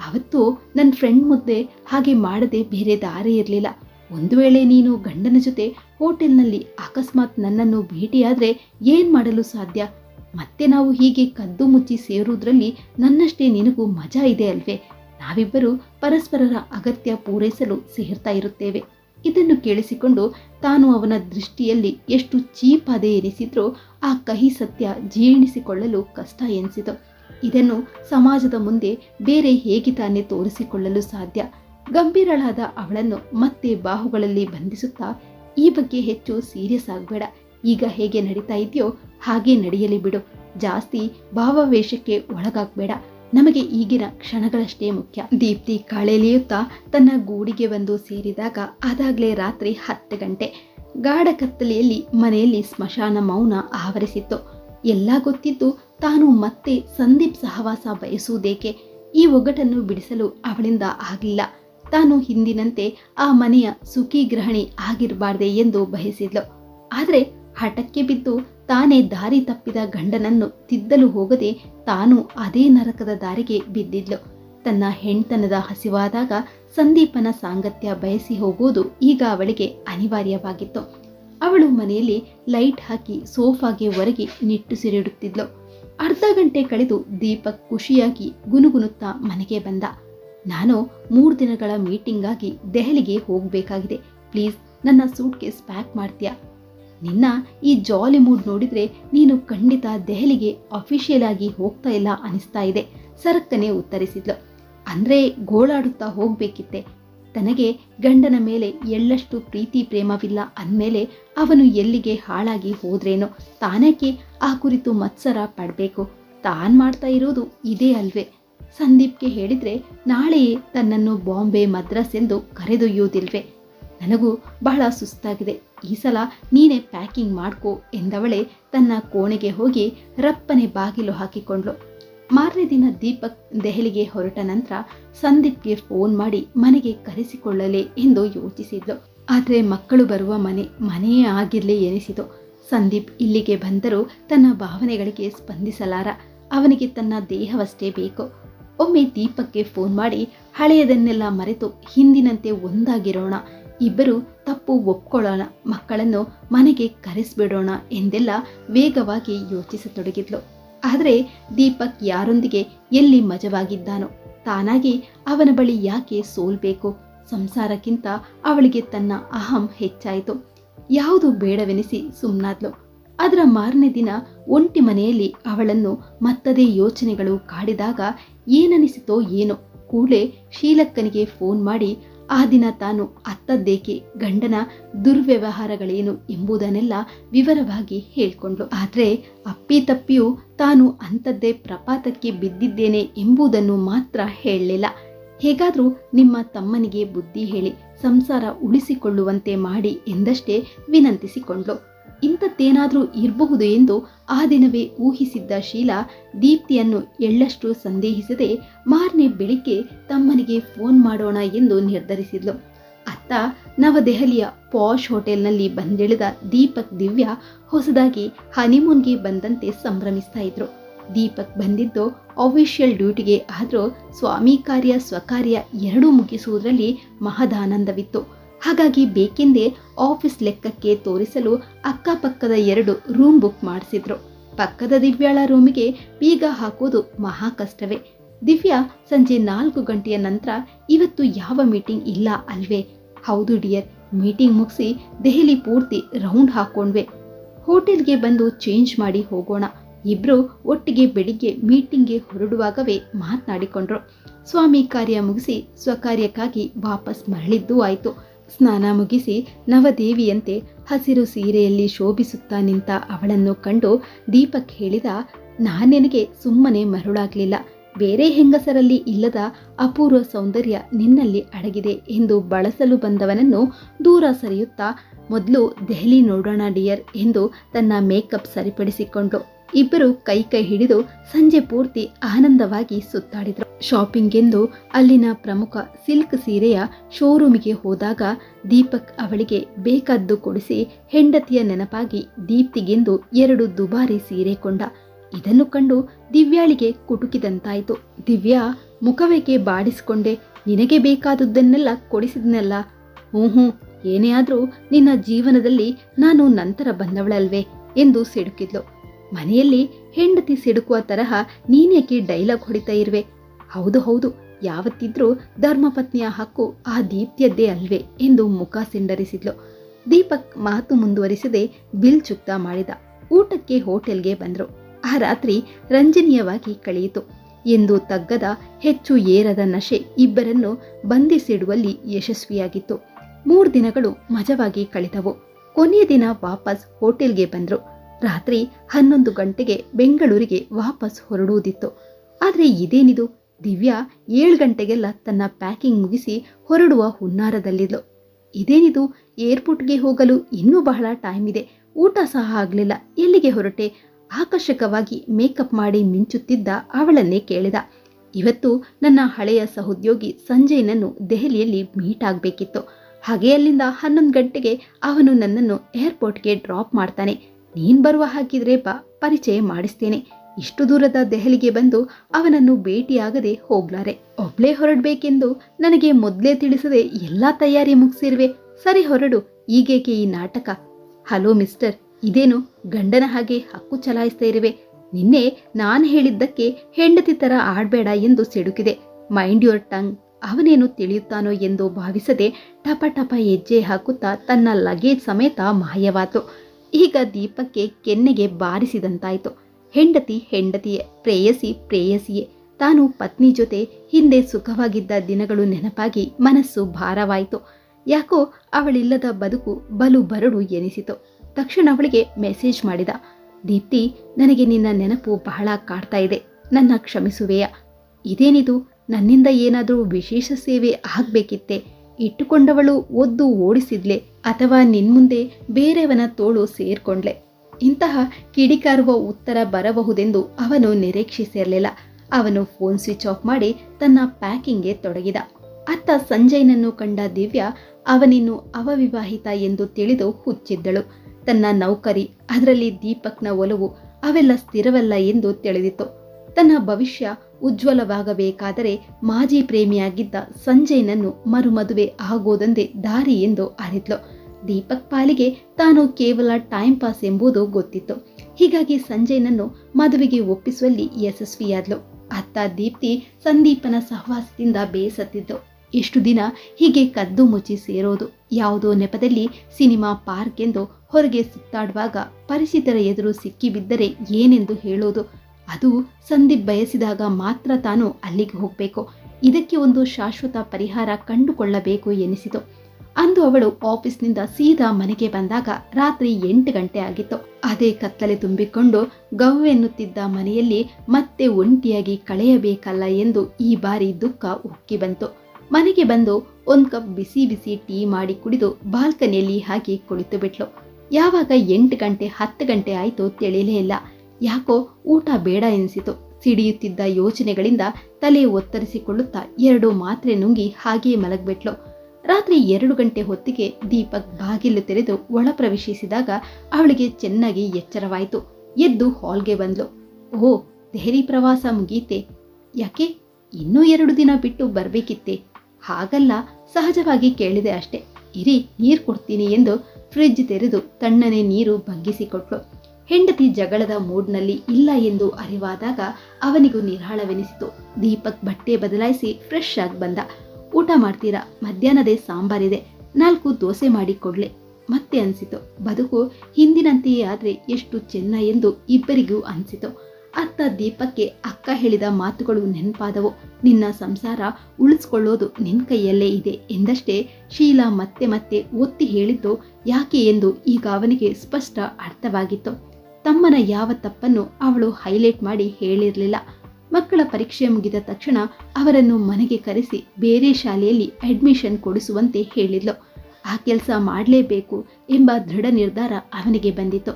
[SPEAKER 1] ಅವತ್ತು ನನ್ನ ಫ್ರೆಂಡ್ ಮುದ್ದೆ ಹಾಗೆ ಮಾಡದೆ ಬೇರೆ ದಾರಿ ಇರಲಿಲ್ಲ. ಒಂದು ವೇಳೆ ನೀನು ಗಂಡನ ಜೊತೆ ಹೋಟೆಲ್ನಲ್ಲಿ ಅಕಸ್ಮಾತ್ ನನ್ನನ್ನು ಭೇಟಿಯಾದರೆ ಏನು ಮಾಡಲು ಸಾಧ್ಯ? ಮತ್ತೆ ನಾವು ಹೀಗೆ ಕದ್ದು ಮುಚ್ಚಿ ಸೇರುವುದರಲ್ಲಿ ನನ್ನಷ್ಟೇ ನಿನಗೂ ಮಜಾ ಇದೆ ಅಲ್ವೇ? ನಾವಿಬ್ಬರು ಪರಸ್ಪರರ ಅಗತ್ಯ ಪೂರೈಸಲು ಸೇರ್ತಾ ಇರುತ್ತೇವೆ. ಇದನ್ನು ಕೇಳಿಸಿಕೊಂಡು ತಾನು ಅವನ ದೃಷ್ಟಿಯಲ್ಲಿ ಎಷ್ಟು ಚೀಪಾದೆ ಎನಿಸಿದ್ರೂ ಆ ಕಹಿ ಸತ್ಯ ಜೀರ್ಣಿಸಿಕೊಳ್ಳಲು ಕಷ್ಟ ಎನಿಸಿತು. ಇದನ್ನು ಸಮಾಜದ ಮುಂದೆ ಬೇರೆ ಹೇಗೆ ತಾನೇ ತೋರಿಸಿಕೊಳ್ಳಲು ಸಾಧ್ಯ? ಗಂಭೀರಳಾದ ಅವಳನ್ನು ಮತ್ತೆ ಬಾಹುಗಳಲ್ಲಿ ಬಂಧಿಸುತ್ತಾ ಈ ಬಗ್ಗೆ ಹೆಚ್ಚು ಸೀರಿಯಸ್ ಆಗಬೇಡ. ಈಗ ಹೇಗೆ ನಡೀತಾ ಇದೆಯೋ ಹಾಗೆ ನಡೆಯಲಿ ಬಿಡು. ಜಾಸ್ತಿ ಭಾವಾವೇಶಕ್ಕೆ ಒಳಗಾಗಬೇಡ. ನಮಗೆ ಈಗಿನ ಕ್ಷಣಗಳಷ್ಟೇ ಮುಖ್ಯ. ದೀಪ್ತಿ ಕಾಳೆಲಿಯುತ್ತಾ ತನ್ನ ಗೂಡಿಗೆ ಬಂದು ಸೇರಿದಾಗ ಅದಾಗಲೇ ರಾತ್ರಿ ಹತ್ತು ಗಂಟೆ. ಗಾಢ ಕತ್ತಲೆಯಲ್ಲಿ ಮನೆಯಲ್ಲಿ ಸ್ಮಶಾನ ಮೌನ ಆವರಿಸಿತ್ತು. ಎಲ್ಲ ಗೊತ್ತಿದ್ದು ತಾನು ಮತ್ತೆ ಸಂದೀಪ್ ಸಹವಾಸ ಬಯಸುವುದೇಕೆ? ಈ ಒಗ್ಗಟನ್ನು ಬಿಡಿಸಲು ಅವಳಿಂದ ಆಗಲಿಲ್ಲ ತಾನು ಹಿಂದಿನಂತೆ ಆ ಮನೆಯ ಸುಖಿ ಗೃಹಿಣಿ ಆಗಿರಬಾರ್ದೆ ಎಂದು ಬಯಸಿದ್ಲು. ಆದರೆ ಹಠಕ್ಕೆ ಬಿದ್ದು ತಾನೇ ದಾರಿ ತಪ್ಪಿದ ಗಂಡನನ್ನು ತಿದ್ದಲು ಹೋಗದೆ ತಾನು ಅದೇ ನರಕದ ದಾರಿಗೆ ಬಿದ್ದಿದ್ಲು. ತನ್ನ ಹೆಣ್ತನದ ಹಸಿವಾದಾಗ ಸಂದೀಪನ ಸಾಂಗತ್ಯ ಬಯಸಿ ಹೋಗುವುದು ಈಗ ಅವಳಿಗೆ ಅನಿವಾರ್ಯವಾಗಿತ್ತು. ಅವಳು ಮನೆಯಲ್ಲಿ ಲೈಟ್ ಹಾಕಿ ಸೋಫಾಗೆ ಒರಗಿ ನಿಟ್ಟುಸಿರಿಡುತ್ತಿದ್ಲು ಅರ್ಧ ಗಂಟೆ ಕಳೆದು ದೀಪಕ್ ಖುಷಿಯಾಗಿ ಗುನುಗುನುತ್ತಾ ಮನೆಗೆ ಬಂದ. ನಾನು ಮೂರು ದಿನಗಳ ಮೀಟಿಂಗಾಗಿ ದೆಹಲಿಗೆ ಹೋಗಬೇಕಾಗಿದೆ. ಪ್ಲೀಸ್ ನನ್ನ ಸೂಟ್ ಕೇಸ್ ಪ್ಯಾಕ್ ಮಾಡ್ತೀಯಾ? ನಿನ್ನ ಈ ಜಾಲಿ ಮೂಡ್ ನೋಡಿದ್ರೆ ನೀನು ಖಂಡಿತ ದೆಹಲಿಗೆ ಅಫಿಷಿಯಲ್ ಆಗಿ ಹೋಗ್ತಾ ಇಲ್ಲ ಅನಿಸ್ತಾ ಇದೆ ಸರಕ್ಕನೆ ಉತ್ತರಿಸಿದ್ಲು. ಅಂದ್ರೆ ಗೋಳಾಡುತ್ತಾ ಹೋಗ್ಬೇಕಿತ್ತೆ. ತನಗೆ ಗಂಡನ ಮೇಲೆ ಎಳ್ಳಷ್ಟು ಪ್ರೀತಿ ಪ್ರೇಮವಿಲ್ಲ ಅಂದಮೇಲೆ ಅವನು ಎಲ್ಲಿಗೆ ಹಾಳಾಗಿ ಹೋದ್ರೇನೋ ತಾನಕ್ಕೆ ಆ ಕುರಿತು ಮತ್ಸರ ಪಡಬೇಕು. ತಾನ್ ಮಾಡ್ತಾ ಇರೋದು ಇದೇ ಅಲ್ವೇ. ಸಂದೀಪ್ಗೆ ಹೇಳಿದ್ರೆ ನಾಳೆಯೇ ತನ್ನನ್ನು ಬಾಂಬೆ ಮದ್ರಾಸ್ ಎಂದು ಕರೆದೊಯ್ಯೋದಿಲ್ವೆ. ನನಗೂ ಬಹಳ ಸುಸ್ತಾಗಿದೆ. ಈ ಸಲ ನೀನೇ ಪ್ಯಾಕಿಂಗ್ ಮಾಡ್ಕೋ ಎಂದವಳೆ ತನ್ನ ಕೋಣೆಗೆ ಹೋಗಿ ರಪ್ಪನೆ ಬಾಗಿಲು ಹಾಕಿಕೊಂಡ್ಳು. ಮಾರನೇ ದಿನ ದೀಪಕ್ ದೆಹಲಿಗೆ ಹೊರಟ ನಂತರ ಸಂದೀಪ್ಗೆ ಫೋನ್ ಮಾಡಿ ಮನೆಗೆ ಕರೆಸಿಕೊಳ್ಳಲೆ ಎಂದು ಯೋಚಿಸಿದ್ಲು. ಆದರೆ ಮಕ್ಕಳು ಬರುವ ಮನೆ, ಮನೆಯೇ ಆಗಿರಲಿ ಎನಿಸಿತು. ಸಂದೀಪ್ ಇಲ್ಲಿಗೆ ಬಂದರೂ ತನ್ನ ಭಾವನೆಗಳಿಗೆ ಸ್ಪಂದಿಸಲಾರ. ಅವನಿಗೆ ತನ್ನ ದೇಹವಷ್ಟೇ ಬೇಕು. ಒಮ್ಮೆ ದೀಪಕ್ಗೆ ಫೋನ್ ಮಾಡಿ ಹಳೆಯದನ್ನೆಲ್ಲ ಮರೆತು ಹಿಂದಿನಂತೆ ಒಂದಾಗಿರೋಣ. ಇಬ್ಬರು ತಪ್ಪು ಒಪ್ಕೊಳ್ಳೋಣ, ಮಕ್ಕಳನ್ನು ಮನೆಗೆ ಕರೆಸಿಬಿಡೋಣ ಎಂದೆಲ್ಲ ವೇಗವಾಗಿ ಯೋಚಿಸತೊಡಗಿದ್ಲು. ಆದರೆ ದೀಪಕ್ ಯಾರೊಂದಿಗೆ ಎಲ್ಲಿ ಮಜವಾಗಿದ್ದಾನೋ, ತಾನಾಗಿ ಅವನ ಬಳಿ ಯಾಕೆ ಸೋಲ್ಬೇಕು? ಸಂಸಾರಕ್ಕಿಂತ ಅವಳಿಗೆ ತನ್ನ ಅಹಂ ಹೆಚ್ಚಾಯಿತು. ಯಾವುದು ಬೇಡವೆನಿಸಿ ಸುಮ್ಮನಾದ್ಲು ಅದರ ಮಾರನೇ ದಿನ ಒಂಟಿ ಮನೆಯಲ್ಲಿ ಅವಳನ್ನು ಮತ್ತದೇ ಯೋಚನೆಗಳು ಕಾಡಿದಾಗ ಏನನಿಸಿತೋ ಏನೋ, ಕೂಡಲೇ ಶೀಲಕ್ಕನಿಗೆ ಫೋನ್ ಮಾಡಿ ಆ ದಿನ ತಾನು ಅತ್ತದ್ದೇಕೆ ಗಂಡನ ದುರ್ವ್ಯವಹಾರಗಳೇನು ಎಂಬುದನ್ನೆಲ್ಲ ವಿವರವಾಗಿ ಹೇಳ್ಕೊಂಡ್ಲು ಆದರೆ ಅಪ್ಪಿತಪ್ಪಿಯೂ ತಾನು ಅಂಥದ್ದೇ ಪ್ರಪಾತಕ್ಕೆ ಬಿದ್ದಿದ್ದೇನೆ ಎಂಬುದನ್ನು ಮಾತ್ರ ಹೇಳಲಿಲ್ಲ. ಹೇಗಾದರೂ ನಿಮ್ಮ ತಮ್ಮನಿಗೆ ಬುದ್ಧಿ ಹೇಳಿ ಸಂಸಾರ ಉಳಿಸಿಕೊಳ್ಳುವಂತೆ ಮಾಡಿ ಎಂದಷ್ಟೇ ವಿನಂತಿಸಿಕೊಂಡ್ಲು ಇಂಥದ್ದೇನಾದರೂ ಇರಬಹುದು ಎಂದು ಆ ದಿನವೇ ಊಹಿಸಿದ್ದ ಶೀಲಾ ದೀಪ್ತಿಯನ್ನು ಎಳ್ಳಷ್ಟು ಸಂದೇಹಿಸದೆ ಮಾರನೇ ಬೆಳಿಗ್ಗೆ ತಮ್ಮನಿಗೆ ಫೋನ್ ಮಾಡೋಣ ಎಂದು ನಿರ್ಧರಿಸಿದ್ಲು. ಅತ್ತ ನವದೆಹಲಿಯ ಪಾಶ್ ಹೋಟೆಲ್ನಲ್ಲಿ ಬಂದಿಳಿದ ದೀಪಕ್ ದಿವ್ಯಾ ಹೊಸದಾಗಿ ಹನಿಮೂನ್ಗೆ ಬಂದಂತೆ ಸಂಭ್ರಮಿಸ್ತಾ ಇದ್ರು. ದೀಪಕ್ ಬಂದಿದ್ದು ಅಫಿಷಿಯಲ್ ಡ್ಯೂಟಿಗೆ ಆದರೂ ಸ್ವಾಮಿ ಕಾರ್ಯ ಸ್ವಕಾರ್ಯ ಎರಡೂ ಮುಗಿಸುವುದರಲ್ಲಿ ಮಹದಾನಂದವಿತ್ತು. ಹಾಗಾಗಿ ಬೇಕೆಂದೇ ಆಫೀಸ್ ಲೆಕ್ಕಕ್ಕೆ ತೋರಿಸಲು ಅಕ್ಕಪಕ್ಕದ ಎರಡು ರೂಮ್ ಬುಕ್ ಮಾಡಿಸಿದ್ರು. ಪಕ್ಕದ ದಿವ್ಯಾಳ ರೂಮಿಗೆ ಬೀಗ ಹಾಕೋದು ಮಹಾ ಕಷ್ಟವೇ. ದಿವ್ಯಾ ಸಂಜೆ ನಾಲ್ಕು ಗಂಟೆಯ ನಂತರ, ಇವತ್ತು ಯಾವ ಮೀಟಿಂಗ್ ಇಲ್ಲ ಅಲ್ವೇ? ಹೌದು ಡಿಯರ್, ಮೀಟಿಂಗ್ ಮುಗಿಸಿ ದೆಹಲಿ ಪೂರ್ತಿ ರೌಂಡ್ ಹಾಕೊಂಡ್ವೆ. ಹೋಟೆಲ್ಗೆ ಬಂದು ಚೇಂಜ್ ಮಾಡಿ ಹೋಗೋಣ. ಇಬ್ರು ಒಟ್ಟಿಗೆ ಬೆಳಿಗ್ಗೆ ಮೀಟಿಂಗ್ಗೆ ಹೊರಡುವಾಗವೇ ಮಾತನಾಡಿಕೊಂಡ್ರು. ಸ್ವಾಮಿ ಕಾರ್ಯ ಮುಗಿಸಿ ಸ್ವಕಾರ್ಯಕ್ಕಾಗಿ ವಾಪಸ್ ಮರಳಿದ್ದೂ ಆಯಿತು. ಸ್ನಾನ ಮುಗಿಸಿ ನವದೇವಿಯಂತೆ ಹಸಿರು ಸೀರೆಯಲ್ಲಿ ಶೋಭಿಸುತ್ತಾ ನಿಂತ ಅವಳನ್ನು ಕಂಡು ದೀಪಕ್ ಹೇಳಿದ ನಾನೆನಗೆ ಸುಮ್ಮನೆ ಮರುಳಾಗಲಿಲ್ಲ. ಬೇರೆ ಹೆಂಗಸರಲ್ಲಿ ಇಲ್ಲದ ಅಪೂರ್ವ ಸೌಂದರ್ಯ ನಿನ್ನಲ್ಲಿ ಅಡಗಿದೆ ಎಂದು ಬಳಸಲು ಬಂದವನನ್ನು ದೂರ ಸರಿಯುತ್ತಾ, ಮೊದಲು ದೆಹಲಿ ನೋಡೋಣ ಡಿಯರ್ ಎಂದು ತನ್ನ ಮೇಕಪ್ ಸರಿಪಡಿಸಿಕೊಂಡು ಇಬ್ಬರು ಕೈ ಕೈ ಹಿಡಿದು ಸಂಜೆ ಪೂರ್ತಿ ಆನಂದವಾಗಿ ಸುತ್ತಾಡಿದರು. ಶಾಪಿಂಗ್ ಎಂದು ಅಲ್ಲಿನ ಪ್ರಮುಖ ಸಿಲ್ಕ್ ಸೀರೆಯ ಶೋರೂಮಿಗೆ ಹೋದಾಗ ದೀಪಕ್ ಅವಳಿಗೆ ಬೇಕಾದ್ದು ಕೊಡಿಸಿ ಹೆಂಡತಿಯ ನೆನಪಾಗಿ ದೀಪ್ತಿಗೆಂದು ಎರಡು ದುಬಾರಿ ಸೀರೆ ಕೊಂಡ. ಇದನ್ನು ಕಂಡು ದಿವ್ಯಾಳಿಗೆ ಕುಟುಕಿದಂತಾಯಿತು. ದಿವ್ಯಾ ಮುಖವೇಕೆ ಬಾಡಿಸಿಕೊಂಡೆ? ನಿನಗೆ ಬೇಕಾದುದನ್ನೆಲ್ಲ ಕೊಡಿಸಿದ್ನಲ್ಲ. ಹ್ಞೂ ಹ್ಞೂ ಏನೇ ಆದರೂ ನಿನ್ನ ಜೀವನದಲ್ಲಿ ನಾನು ನಂತರ ಬಂದವಳಲ್ವೇ? ಎಂದು ಸಿಡುಕಿದ್ಲು. ಮನೆಯಲ್ಲಿ ಹೆಂಡತಿ ಸಿಡುಕುವ ತರಹ ನೀನೇಕೆ ಡೈಲಾಗ್ ಹೊಡಿತಾ ಇರುವೆ? ಹೌದು ಹೌದು. ಯಾವತ್ತಿದ್ರೂ ಧರ್ಮಪತ್ನಿಯ ಹಕ್ಕು ಆ ದೀಪ್ತಿಯದ್ದೇ ಅಲ್ವೇ ಎಂದು ಮುಖ ಸಿಂಡರಿಸಿದ್ಲು. ದೀಪಕ್ ಮಾತು ಮುಂದುವರಿಸದೆ ಬಿಲ್ ಚುಕ್ತ ಮಾಡಿದ. ಊಟಕ್ಕೆ ಹೋಟೆಲ್ಗೆ ಬಂದ್ರು. ಆ ರಾತ್ರಿ ರಂಜನೀಯವಾಗಿ ಕಳೆಯಿತು. ಎಂದು ತಗ್ಗದ ಹೆಚ್ಚು ಏರದ ನಶೆ ಇಬ್ಬರನ್ನು ಬಂಧಿಸಿಡುವಲ್ಲಿ ಯಶಸ್ವಿಯಾಗಿತ್ತು. ಮೂರು ದಿನಗಳು ಮಜವಾಗಿ ಕಳೆದವು. ಕೊನೆಯ ದಿನ ವಾಪಸ್ ಹೋಟೆಲ್ಗೆ ಬಂದ್ರು. ರಾತ್ರಿ ಹನ್ನೊಂದು ಗಂಟೆಗೆ ಬೆಂಗಳೂರಿಗೆ ವಾಪಸ್ ಹೊರಡುವುದಿತ್ತು. ಆದರೆ ಇದೇನಿದು? ದಿವ್ಯಾ ಏಳು ಗಂಟೆಗೆಲ್ಲ ತನ್ನ ಪ್ಯಾಕಿಂಗ್ ಮುಗಿಸಿ ಹೊರಡುವ ಹುನ್ನಾರದಲ್ಲಿದ್ಲು. ಇದೇನಿದು? ಏರ್ಪೋರ್ಟ್ಗೆ ಹೋಗಲು ಇನ್ನೂ ಬಹಳ ಟೈಮ್ ಇದೆ. ಊಟ ಸಹ ಆಗಲಿಲ್ಲ. ಎಲ್ಲಿಗೆ ಹೊರಟೆ? ಆಕರ್ಷಕವಾಗಿ ಮೇಕಪ್ ಮಾಡಿ ಮಿಂಚುತ್ತಿದ್ದ ಅವಳನ್ನೇ ಕೇಳಿದ. ಇವತ್ತು ನನ್ನ ಹಳೆಯ ಸಹೋದ್ಯೋಗಿ ಸಂಜಯ್ನನ್ನು ದೆಹಲಿಯಲ್ಲಿ ಮೀಟ್ ಆಗಬೇಕಿತ್ತು. ಹಾಗೆ ಅಲ್ಲಿಂದ ಹನ್ನೊಂದು ಗಂಟೆಗೆ ಅವನು ನನ್ನನ್ನು ಏರ್ಪೋರ್ಟ್ಗೆ ಡ್ರಾಪ್ ಮಾಡ್ತಾನೆ. ನೀನ್ ಬರುವ ಹಾಗಿದ್ರೆ ಬಾ, ಪರಿಚಯ ಮಾಡಿಸ್ತೇನೆ. ಇಷ್ಟು ದೂರದ ದೆಹಲಿಗೆ ಬಂದು ಅವನನ್ನು ಭೇಟಿಯಾಗದೆ ಹೋಗ್ಲಾರೆ. ಒಬ್ಳೇ ಹೊರಡ್ಬೇಕೆಂದು ನನಗೆ ಮೊದಲೇ ತಿಳಿಸದೆ ಎಲ್ಲಾ ತಯಾರಿ ಮುಗಿಸಿರುವೆ. ಸರಿ ಹೊರಡು, ಈಗೇಕೆ ಈ ನಾಟಕ? ಹಲೋ ಮಿಸ್ಟರ್, ಇದೇನು ಗಂಡನ ಹಾಗೆ ಹಕ್ಕು ಚಲಾಯಿಸ್ತಾ ಇರುವೆ? ನಿನ್ನೆ ನಾನು ಹೇಳಿದ್ದಕ್ಕೆ ಹೆಂಡತಿ ತರ ಆಡ್ಬೇಡ ಎಂದು ಸಿಡುಕಿದೆ. ಮೈಂಡ್ ಯುವರ್ ಟಂಗ್, ಅವನೇನು ತಿಳಿಯುತ್ತಾನೋ ಎಂದು ಭಾವಿಸದೆ ಟಪ ಟಪ ಹೆಜ್ಜೆ ಹಾಕುತ್ತಾ ತನ್ನ ಲಗೇಜ್ ಸಮೇತ ಮಾಯವಾತು. ಈಗ ದೀಪಕ್ಕೆ ಕೆನ್ನೆಗೆ ಬಾರಿಸಿದಂತಾಯಿತು. ಹೆಂಡತಿ ಹೆಂಡತಿಯೇ, ಪ್ರೇಯಸಿ ಪ್ರೇಯಸಿಯೇ. ತಾನು ಪತ್ನಿ ಜೊತೆ ಹಿಂದೆ ಸುಖವಾಗಿದ್ದ ದಿನಗಳು ನೆನಪಾಗಿ ಮನಸ್ಸು ಭಾರವಾಯಿತು. ಯಾಕೋ ಅವಳಿಲ್ಲದ ಬದುಕು ಬಲು ಬರಡು ಎನಿಸಿತು. ತಕ್ಷಣ ಅವಳಿಗೆ ಮೆಸೇಜ್ ಮಾಡಿದ, ದೀಪ್ತಿ, ನನಗೆ ನಿನ್ನ ನೆನಪು ಬಹಳ ಕಾಡ್ತಾ ಇದೆ. ನನ್ನ ಕ್ಷಮಿಸುವೆಯಾ? ಇದೇನಿದು? ನನ್ನಿಂದ ಏನಾದರೂ ವಿಶೇಷ ಸೇವೆ ಆಗ್ಬೇಕಿತ್ತೆ. ಇಟ್ಟುಕೊಂಡವಳು ಒದ್ದು ಓಡಿಸಿದ್ಲೆ ಅಥವಾ ನಿನ್ಮುಂದೆ ಬೇರೆಯವನ ತೋಳು ಸೇರ್ಕೊಂಡ್ಲೆ. ಇಂತಹ ಕಿಡಿಕಾರುವ ಉತ್ತರ ಬರಬಹುದೆಂದು ಅವನು ನಿರೀಕ್ಷಿಸಿರಲಿಲ್ಲ. ಅವನು ಫೋನ್ ಸ್ವಿಚ್ ಆಫ್ ಮಾಡಿ ತನ್ನ ಪ್ಯಾಕಿಂಗ್ಗೆ ತೊಡಗಿದ. ಅತ್ತ ಸಂಜಯ್ನನ್ನು ಕಂಡ ದಿವ್ಯಾ ಅವನಿನ್ನು ಅವವಿವಾಹಿತ ಎಂದು ತಿಳಿದು ಹುಚ್ಚಿದ್ದಳು. ತನ್ನ ನೌಕರಿ, ಅದರಲ್ಲಿ ದೀಪಕ್ನ ಒಲವು ಅವೆಲ್ಲ ಸ್ಥಿರವಲ್ಲ ಎಂದು ತಿಳಿದಿತ್ತು. ತನ್ನ ಭವಿಷ್ಯ ಉಜ್ವಲವಾಗಬೇಕಾದರೆ ಮಾಜಿ ಪ್ರೇಮಿಯಾಗಿದ್ದ ಸಂಜಯ್ನನ್ನು ಮರುಮದುವೆ ಆಗೋದೊಂದೇ ದಾರಿ ಎಂದು ಅರಿತ್ಲು ದೀಪಕ್ ಪಾಲಿಗೆ ತಾನು ಕೇವಲ ಟೈಮ್ ಪಾಸ್ ಎಂಬುದು ಗೊತ್ತಿತ್ತು. ಹೀಗಾಗಿ ಸಂಜಯ್ನನ್ನು ಮದುವೆಗೆ ಒಪ್ಪಿಸುವಲ್ಲಿ ಯಶಸ್ವಿಯಾದ್ಲು. ಅತ್ತ ದೀಪ್ತಿ ಸಂದೀಪನ ಸಹವಾಸದಿಂದ ಬೇಸತ್ತಿದ್ದು. ಎಷ್ಟು ದಿನ ಹೀಗೆ ಕದ್ದು ಮುಚ್ಚಿ ಸೇರೋದು ಯಾವುದೋ ನೆಪದಲ್ಲಿ ಸಿನಿಮಾ ಪಾರ್ಕ್ ಎಂದು ಹೊರಗೆ ಸುತ್ತಾಡುವಾಗ ಪರಿಚಿತರ ಎದುರು ಸಿಕ್ಕಿಬಿದ್ದರೆ ಏನೆಂದು ಹೇಳೋದು ಅದು ಸಂದೀಪ್ ಬಯಸಿದಾಗ ಮಾತ್ರ ತಾನು ಅಲ್ಲಿಗೆ ಹೋಗಬೇಕು. ಇದಕ್ಕೆ ಒಂದು ಶಾಶ್ವತ ಪರಿಹಾರ ಕಂಡುಕೊಳ್ಳಬೇಕು ಎನಿಸಿತು. ಅಂದು ಅವಳು ಆಫೀಸ್ನಿಂದ ಸೀದಾ ಮನೆಗೆ ಬಂದಾಗ ರಾತ್ರಿ ಎಂಟು ಗಂಟೆ ಆಗಿತ್ತು. ಅದೇ ಕತ್ತಲೆ ತುಂಬಿಕೊಂಡು ಗವ್ವೆನ್ನುತ್ತಿದ್ದ ಮನೆಯಲ್ಲಿ ಮತ್ತೆ ಒಂಟಿಯಾಗಿ ಕಳೆಯಬೇಕಲ್ಲ ಎಂದು ಈ ಬಾರಿ ದುಃಖ ಉಕ್ಕಿ ಬಂತು. ಮನೆಗೆ ಬಂದು ಒಂದು ಕಪ್ ಬಿಸಿ ಬಿಸಿ ಟೀ ಮಾಡಿ ಕುಡಿದು ಬಾಲ್ಕನಿಯಲ್ಲಿ ಹಾಕಿ ಕುಳಿತು ಬಿಟ್ಲು ಯಾವಾಗ ಎಂಟು ಗಂಟೆ ಹತ್ತು ಗಂಟೆ ಆಯಿತು ತಿಳಿಯಲೇ ಇಲ್ಲ. ಯಾಕೋ ಊಟ ಬೇಡ ಎನಿಸಿತು. ಸಿಡಿಯುತ್ತಿದ್ದ ಯೋಚನೆಗಳಿಂದ ತಲೆ ಒತ್ತರಿಸಿಕೊಳ್ಳುತ್ತಾ ಎರಡು ಮಾತ್ರೆ ನುಂಗಿ ಹಾಗೆಯೇ ಮಲಗ್ಬಿಟ್ಲು. ರಾತ್ರಿ ಎರಡು ಗಂಟೆ ಹೊತ್ತಿಗೆ ದೀಪಕ್ ಬಾಗಿಲು ತೆರೆದು ಒಳ ಪ್ರವೇಶಿಸಿದಾಗ ಅವಳಿಗೆ ಚೆನ್ನಾಗಿ ಎಚ್ಚರವಾಯಿತು. ಎದ್ದು ಹಾಲ್ಗೆ ಬಂದ್ಲು. ಓ ದೆಹಲಿ ಪ್ರವಾಸ ಮುಗೀತೆ. ಯಾಕೆ? ಇನ್ನೂ ಎರಡು ದಿನ ಬಿಟ್ಟು ಬರಬೇಕಿತ್ತೆ. ಹಾಗಲ್ಲ, ಸಹಜವಾಗಿ ಕೇಳಿದೆ ಅಷ್ಟೇ. ಇರಿ, ನೀರು ಕೊಡ್ತೀನಿ ಎಂದು ಫ್ರಿಡ್ಜ್ ತೆರೆದು ತಣ್ಣನೆ ನೀರು ಬಗ್ಗಿಸಿಕೊಟ್ಲು ಹೆಂಡತಿ ಜಗಳದ ಮೂಡ್ನಲ್ಲಿ ಇಲ್ಲ ಎಂದು ಅರಿವಾದಾಗ ಅವನಿಗೂ ನಿರಾಳವೆನಿಸಿತು. ದೀಪಕ್ ಬಟ್ಟೆ ಬದಲಾಯಿಸಿ ಫ್ರೆಶ್ ಆಗಿ ಬಂದ. ಊಟ ಮಾಡ್ತೀರಾ? ಮಧ್ಯಾಹ್ನದೇ ಸಾಂಬಾರಿದೆ. ನಾಲ್ಕು ದೋಸೆ ಮಾಡಿ ಕೊಡ್ಲೆ. ಮತ್ತೆ ಅನಿಸಿತು. ಬದುಕು ಹಿಂದಿನಂತೆಯೇ ಆದರೆ ಎಷ್ಟು ಚೆನ್ನ ಎಂದು ಇಬ್ಬರಿಗೂ ಅನಿಸಿತು. ಅತ್ತ ದೀಪಕ್ಕೆ ಅಕ್ಕ ಹೇಳಿದ ಮಾತುಗಳು ನೆನಪಾದವು. ನಿನ್ನ ಸಂಸಾರ ಉಳಿಸ್ಕೊಳ್ಳೋದು ನಿನ್ ಕೈಯಲ್ಲೇ ಇದೆ ಎಂದಷ್ಟೇ ಶೀಲಾ ಮತ್ತೆ ಮತ್ತೆ ಒತ್ತಿ ಹೇಳಿದ್ದು ಯಾಕೆ ಎಂದು ಈಗ ಅವನಿಗೆ ಸ್ಪಷ್ಟ ಅರ್ಥವಾಗಿತ್ತು. ತಮ್ಮನ ಯಾವ ತಪ್ಪನ್ನು ಅವಳು ಹೈಲೈಟ್ ಮಾಡಿ ಹೇಳಿರಲಿಲ್ಲ. ಮಕ್ಕಳ ಪರೀಕ್ಷೆ ಮುಗಿದ ತಕ್ಷಣ ಅವರನ್ನು ಮನೆಗೆ ಕರೆಸಿ ಬೇರೆ ಶಾಲೆಯಲ್ಲಿ ಅಡ್ಮಿಷನ್ ಕೊಡಿಸುವಂತೆ ಹೇಳಿದ್ಲು. ಆ ಕೆಲಸ ಮಾಡಲೇಬೇಕು ಎಂಬ ದೃಢ ನಿರ್ಧಾರ ಅವನಿಗೆ ಬಂದಿತು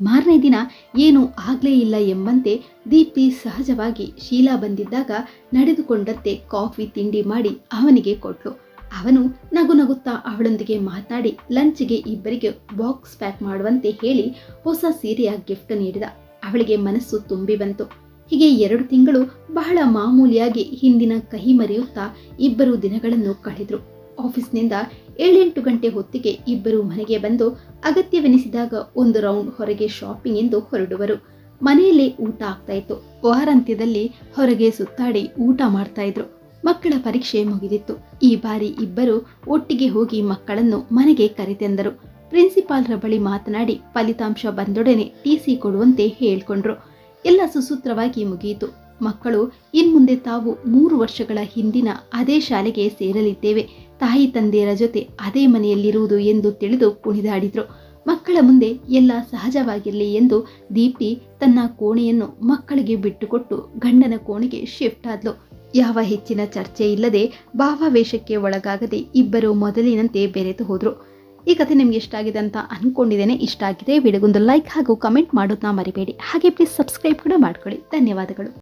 [SPEAKER 1] ಮಾರನೇ ದಿನ ಏನೂ ಆಗಲೇ ಇಲ್ಲ ಎಂಬಂತೆ ದೀಪ್ತಿ ಸಹಜವಾಗಿ ಶೀಲಾ ಬಂದಿದ್ದಾಗ ನಡೆದುಕೊಂಡಂತೆ ಕಾಫಿ ತಿಂಡಿ ಮಾಡಿ ಅವನಿಗೆ ಕೊಟ್ಲು. ಅವನು ನಗು ನಗುತ್ತಾ ಅವಳೊಂದಿಗೆ ಮಾತಾಡಿ ಲಂಚ್ಗೆ ಇಬ್ಬರಿಗೆ ಬಾಕ್ಸ್ ಪ್ಯಾಕ್ ಮಾಡುವಂತೆ ಹೇಳಿ ಹೊಸ ಸೀರೆಯ ಗಿಫ್ಟ್ ನೀಡಿದ. ಅವಳಿಗೆ ಮನಸ್ಸು ತುಂಬಿ ಬಂತು. ಹೀಗೆ ಎರಡು ತಿಂಗಳು ಬಹಳ ಮಾಮೂಲಿಯಾಗಿ ಹಿಂದಿನ ಕಹಿ ಮರೆಯುತ್ತಾ ಇಬ್ಬರು ದಿನಗಳನ್ನು ಕಳೆದ್ರು. ಆಫೀಸ್ನಿಂದ ಏಳೆಂಟು ಗಂಟೆ ಹೊತ್ತಿಗೆ ಇಬ್ಬರು ಮನೆಗೆ ಬಂದು ಅಗತ್ಯವೆನಿಸಿದಾಗ ಒಂದು ರೌಂಡ್ ಹೊರಗೆ ಶಾಪಿಂಗ್ ಎಂದು ಹೊರಡುವರು. ಮನೆಯಲ್ಲೇ ಊಟ ಆಗ್ತಾ ಇತ್ತು. ವಾರಾಂತ್ಯದಲ್ಲಿ ಹೊರಗೆ ಸುತ್ತಾಡಿ ಊಟ ಮಾಡ್ತಾ ಇದ್ರು. ಮಕ್ಕಳ ಪರೀಕ್ಷೆ ಮುಗಿದಿತ್ತು. ಈ ಬಾರಿ ಇಬ್ಬರು ಒಟ್ಟಿಗೆ ಹೋಗಿ ಮಕ್ಕಳನ್ನು ಮನೆಗೆ ಕರೆತೆಂದರು. ಪ್ರಿನ್ಸಿಪಾಲ್ರ ಬಳಿ ಮಾತನಾಡಿ ಫಲಿತಾಂಶ ಬಂದೊಡನೆ ಟಿಸಿ ಕೊಡುವಂತೆ ಹೇಳ್ಕೊಂಡ್ರು. ಎಲ್ಲ ಸುಸೂತ್ರವಾಗಿ ಮುಗಿಯಿತು. ಮಕ್ಕಳು ಇನ್ಮುಂದೆ ತಾವು ಮೂರು ವರ್ಷಗಳ ಹಿಂದಿನ ಅದೇ ಶಾಲೆಗೆ ಸೇರಲಿದ್ದೇವೆ. ತಾಯಿ ತಂದೆಯರ ಜೊತೆ ಅದೇ ಮನೆಯಲ್ಲಿರುವುದು ಎಂದು ತಿಳಿದು ಕುಣಿದಾಡಿದ್ರು. ಮಕ್ಕಳ ಮುಂದೆ ಎಲ್ಲ ಸಹಜವಾಗಿರಲಿ ಎಂದು ದೀಪ್ತಿ ತನ್ನ ಕೋಣೆಯನ್ನು ಮಕ್ಕಳಿಗೆ ಬಿಟ್ಟುಕೊಟ್ಟು ಗಂಡನ ಕೋಣೆಗೆ ಶಿಫ್ಟ್ ಆದ್ಲು. ಯಾವ ಹೆಚ್ಚಿನ ಚರ್ಚೆ ಇಲ್ಲದೆ ಭಾವಾವೇಶಕ್ಕೆ ಒಳಗಾಗದೆ ಇಬ್ಬರು ಮೊದಲಿನಂತೆ ಬೆರೆತು ಹೋದರು. ಈ ಕಥೆ ನಿಮ್ಗೆ ಇಷ್ಟ ಆಗಿದೆ ಅಂತ ಅನ್ಕೊಂಡಿದ್ದೇನೆ. ಇಷ್ಟ ಆಗಿದೆ, ವಿಡಿಯೋಗೊಂದು ಲೈಕ್ ಹಾಗೂ ಕಮೆಂಟ್ ಮಾಡೋದನ್ನ ಮರಿಬೇಡಿ. ಹಾಗೆ ಪ್ಲೀಸ್ ಸಬ್ಸ್ಕ್ರೈಬ್ ಕೂಡ ಮಾಡ್ಕೊಳ್ಳಿ. ಧನ್ಯವಾದಗಳು.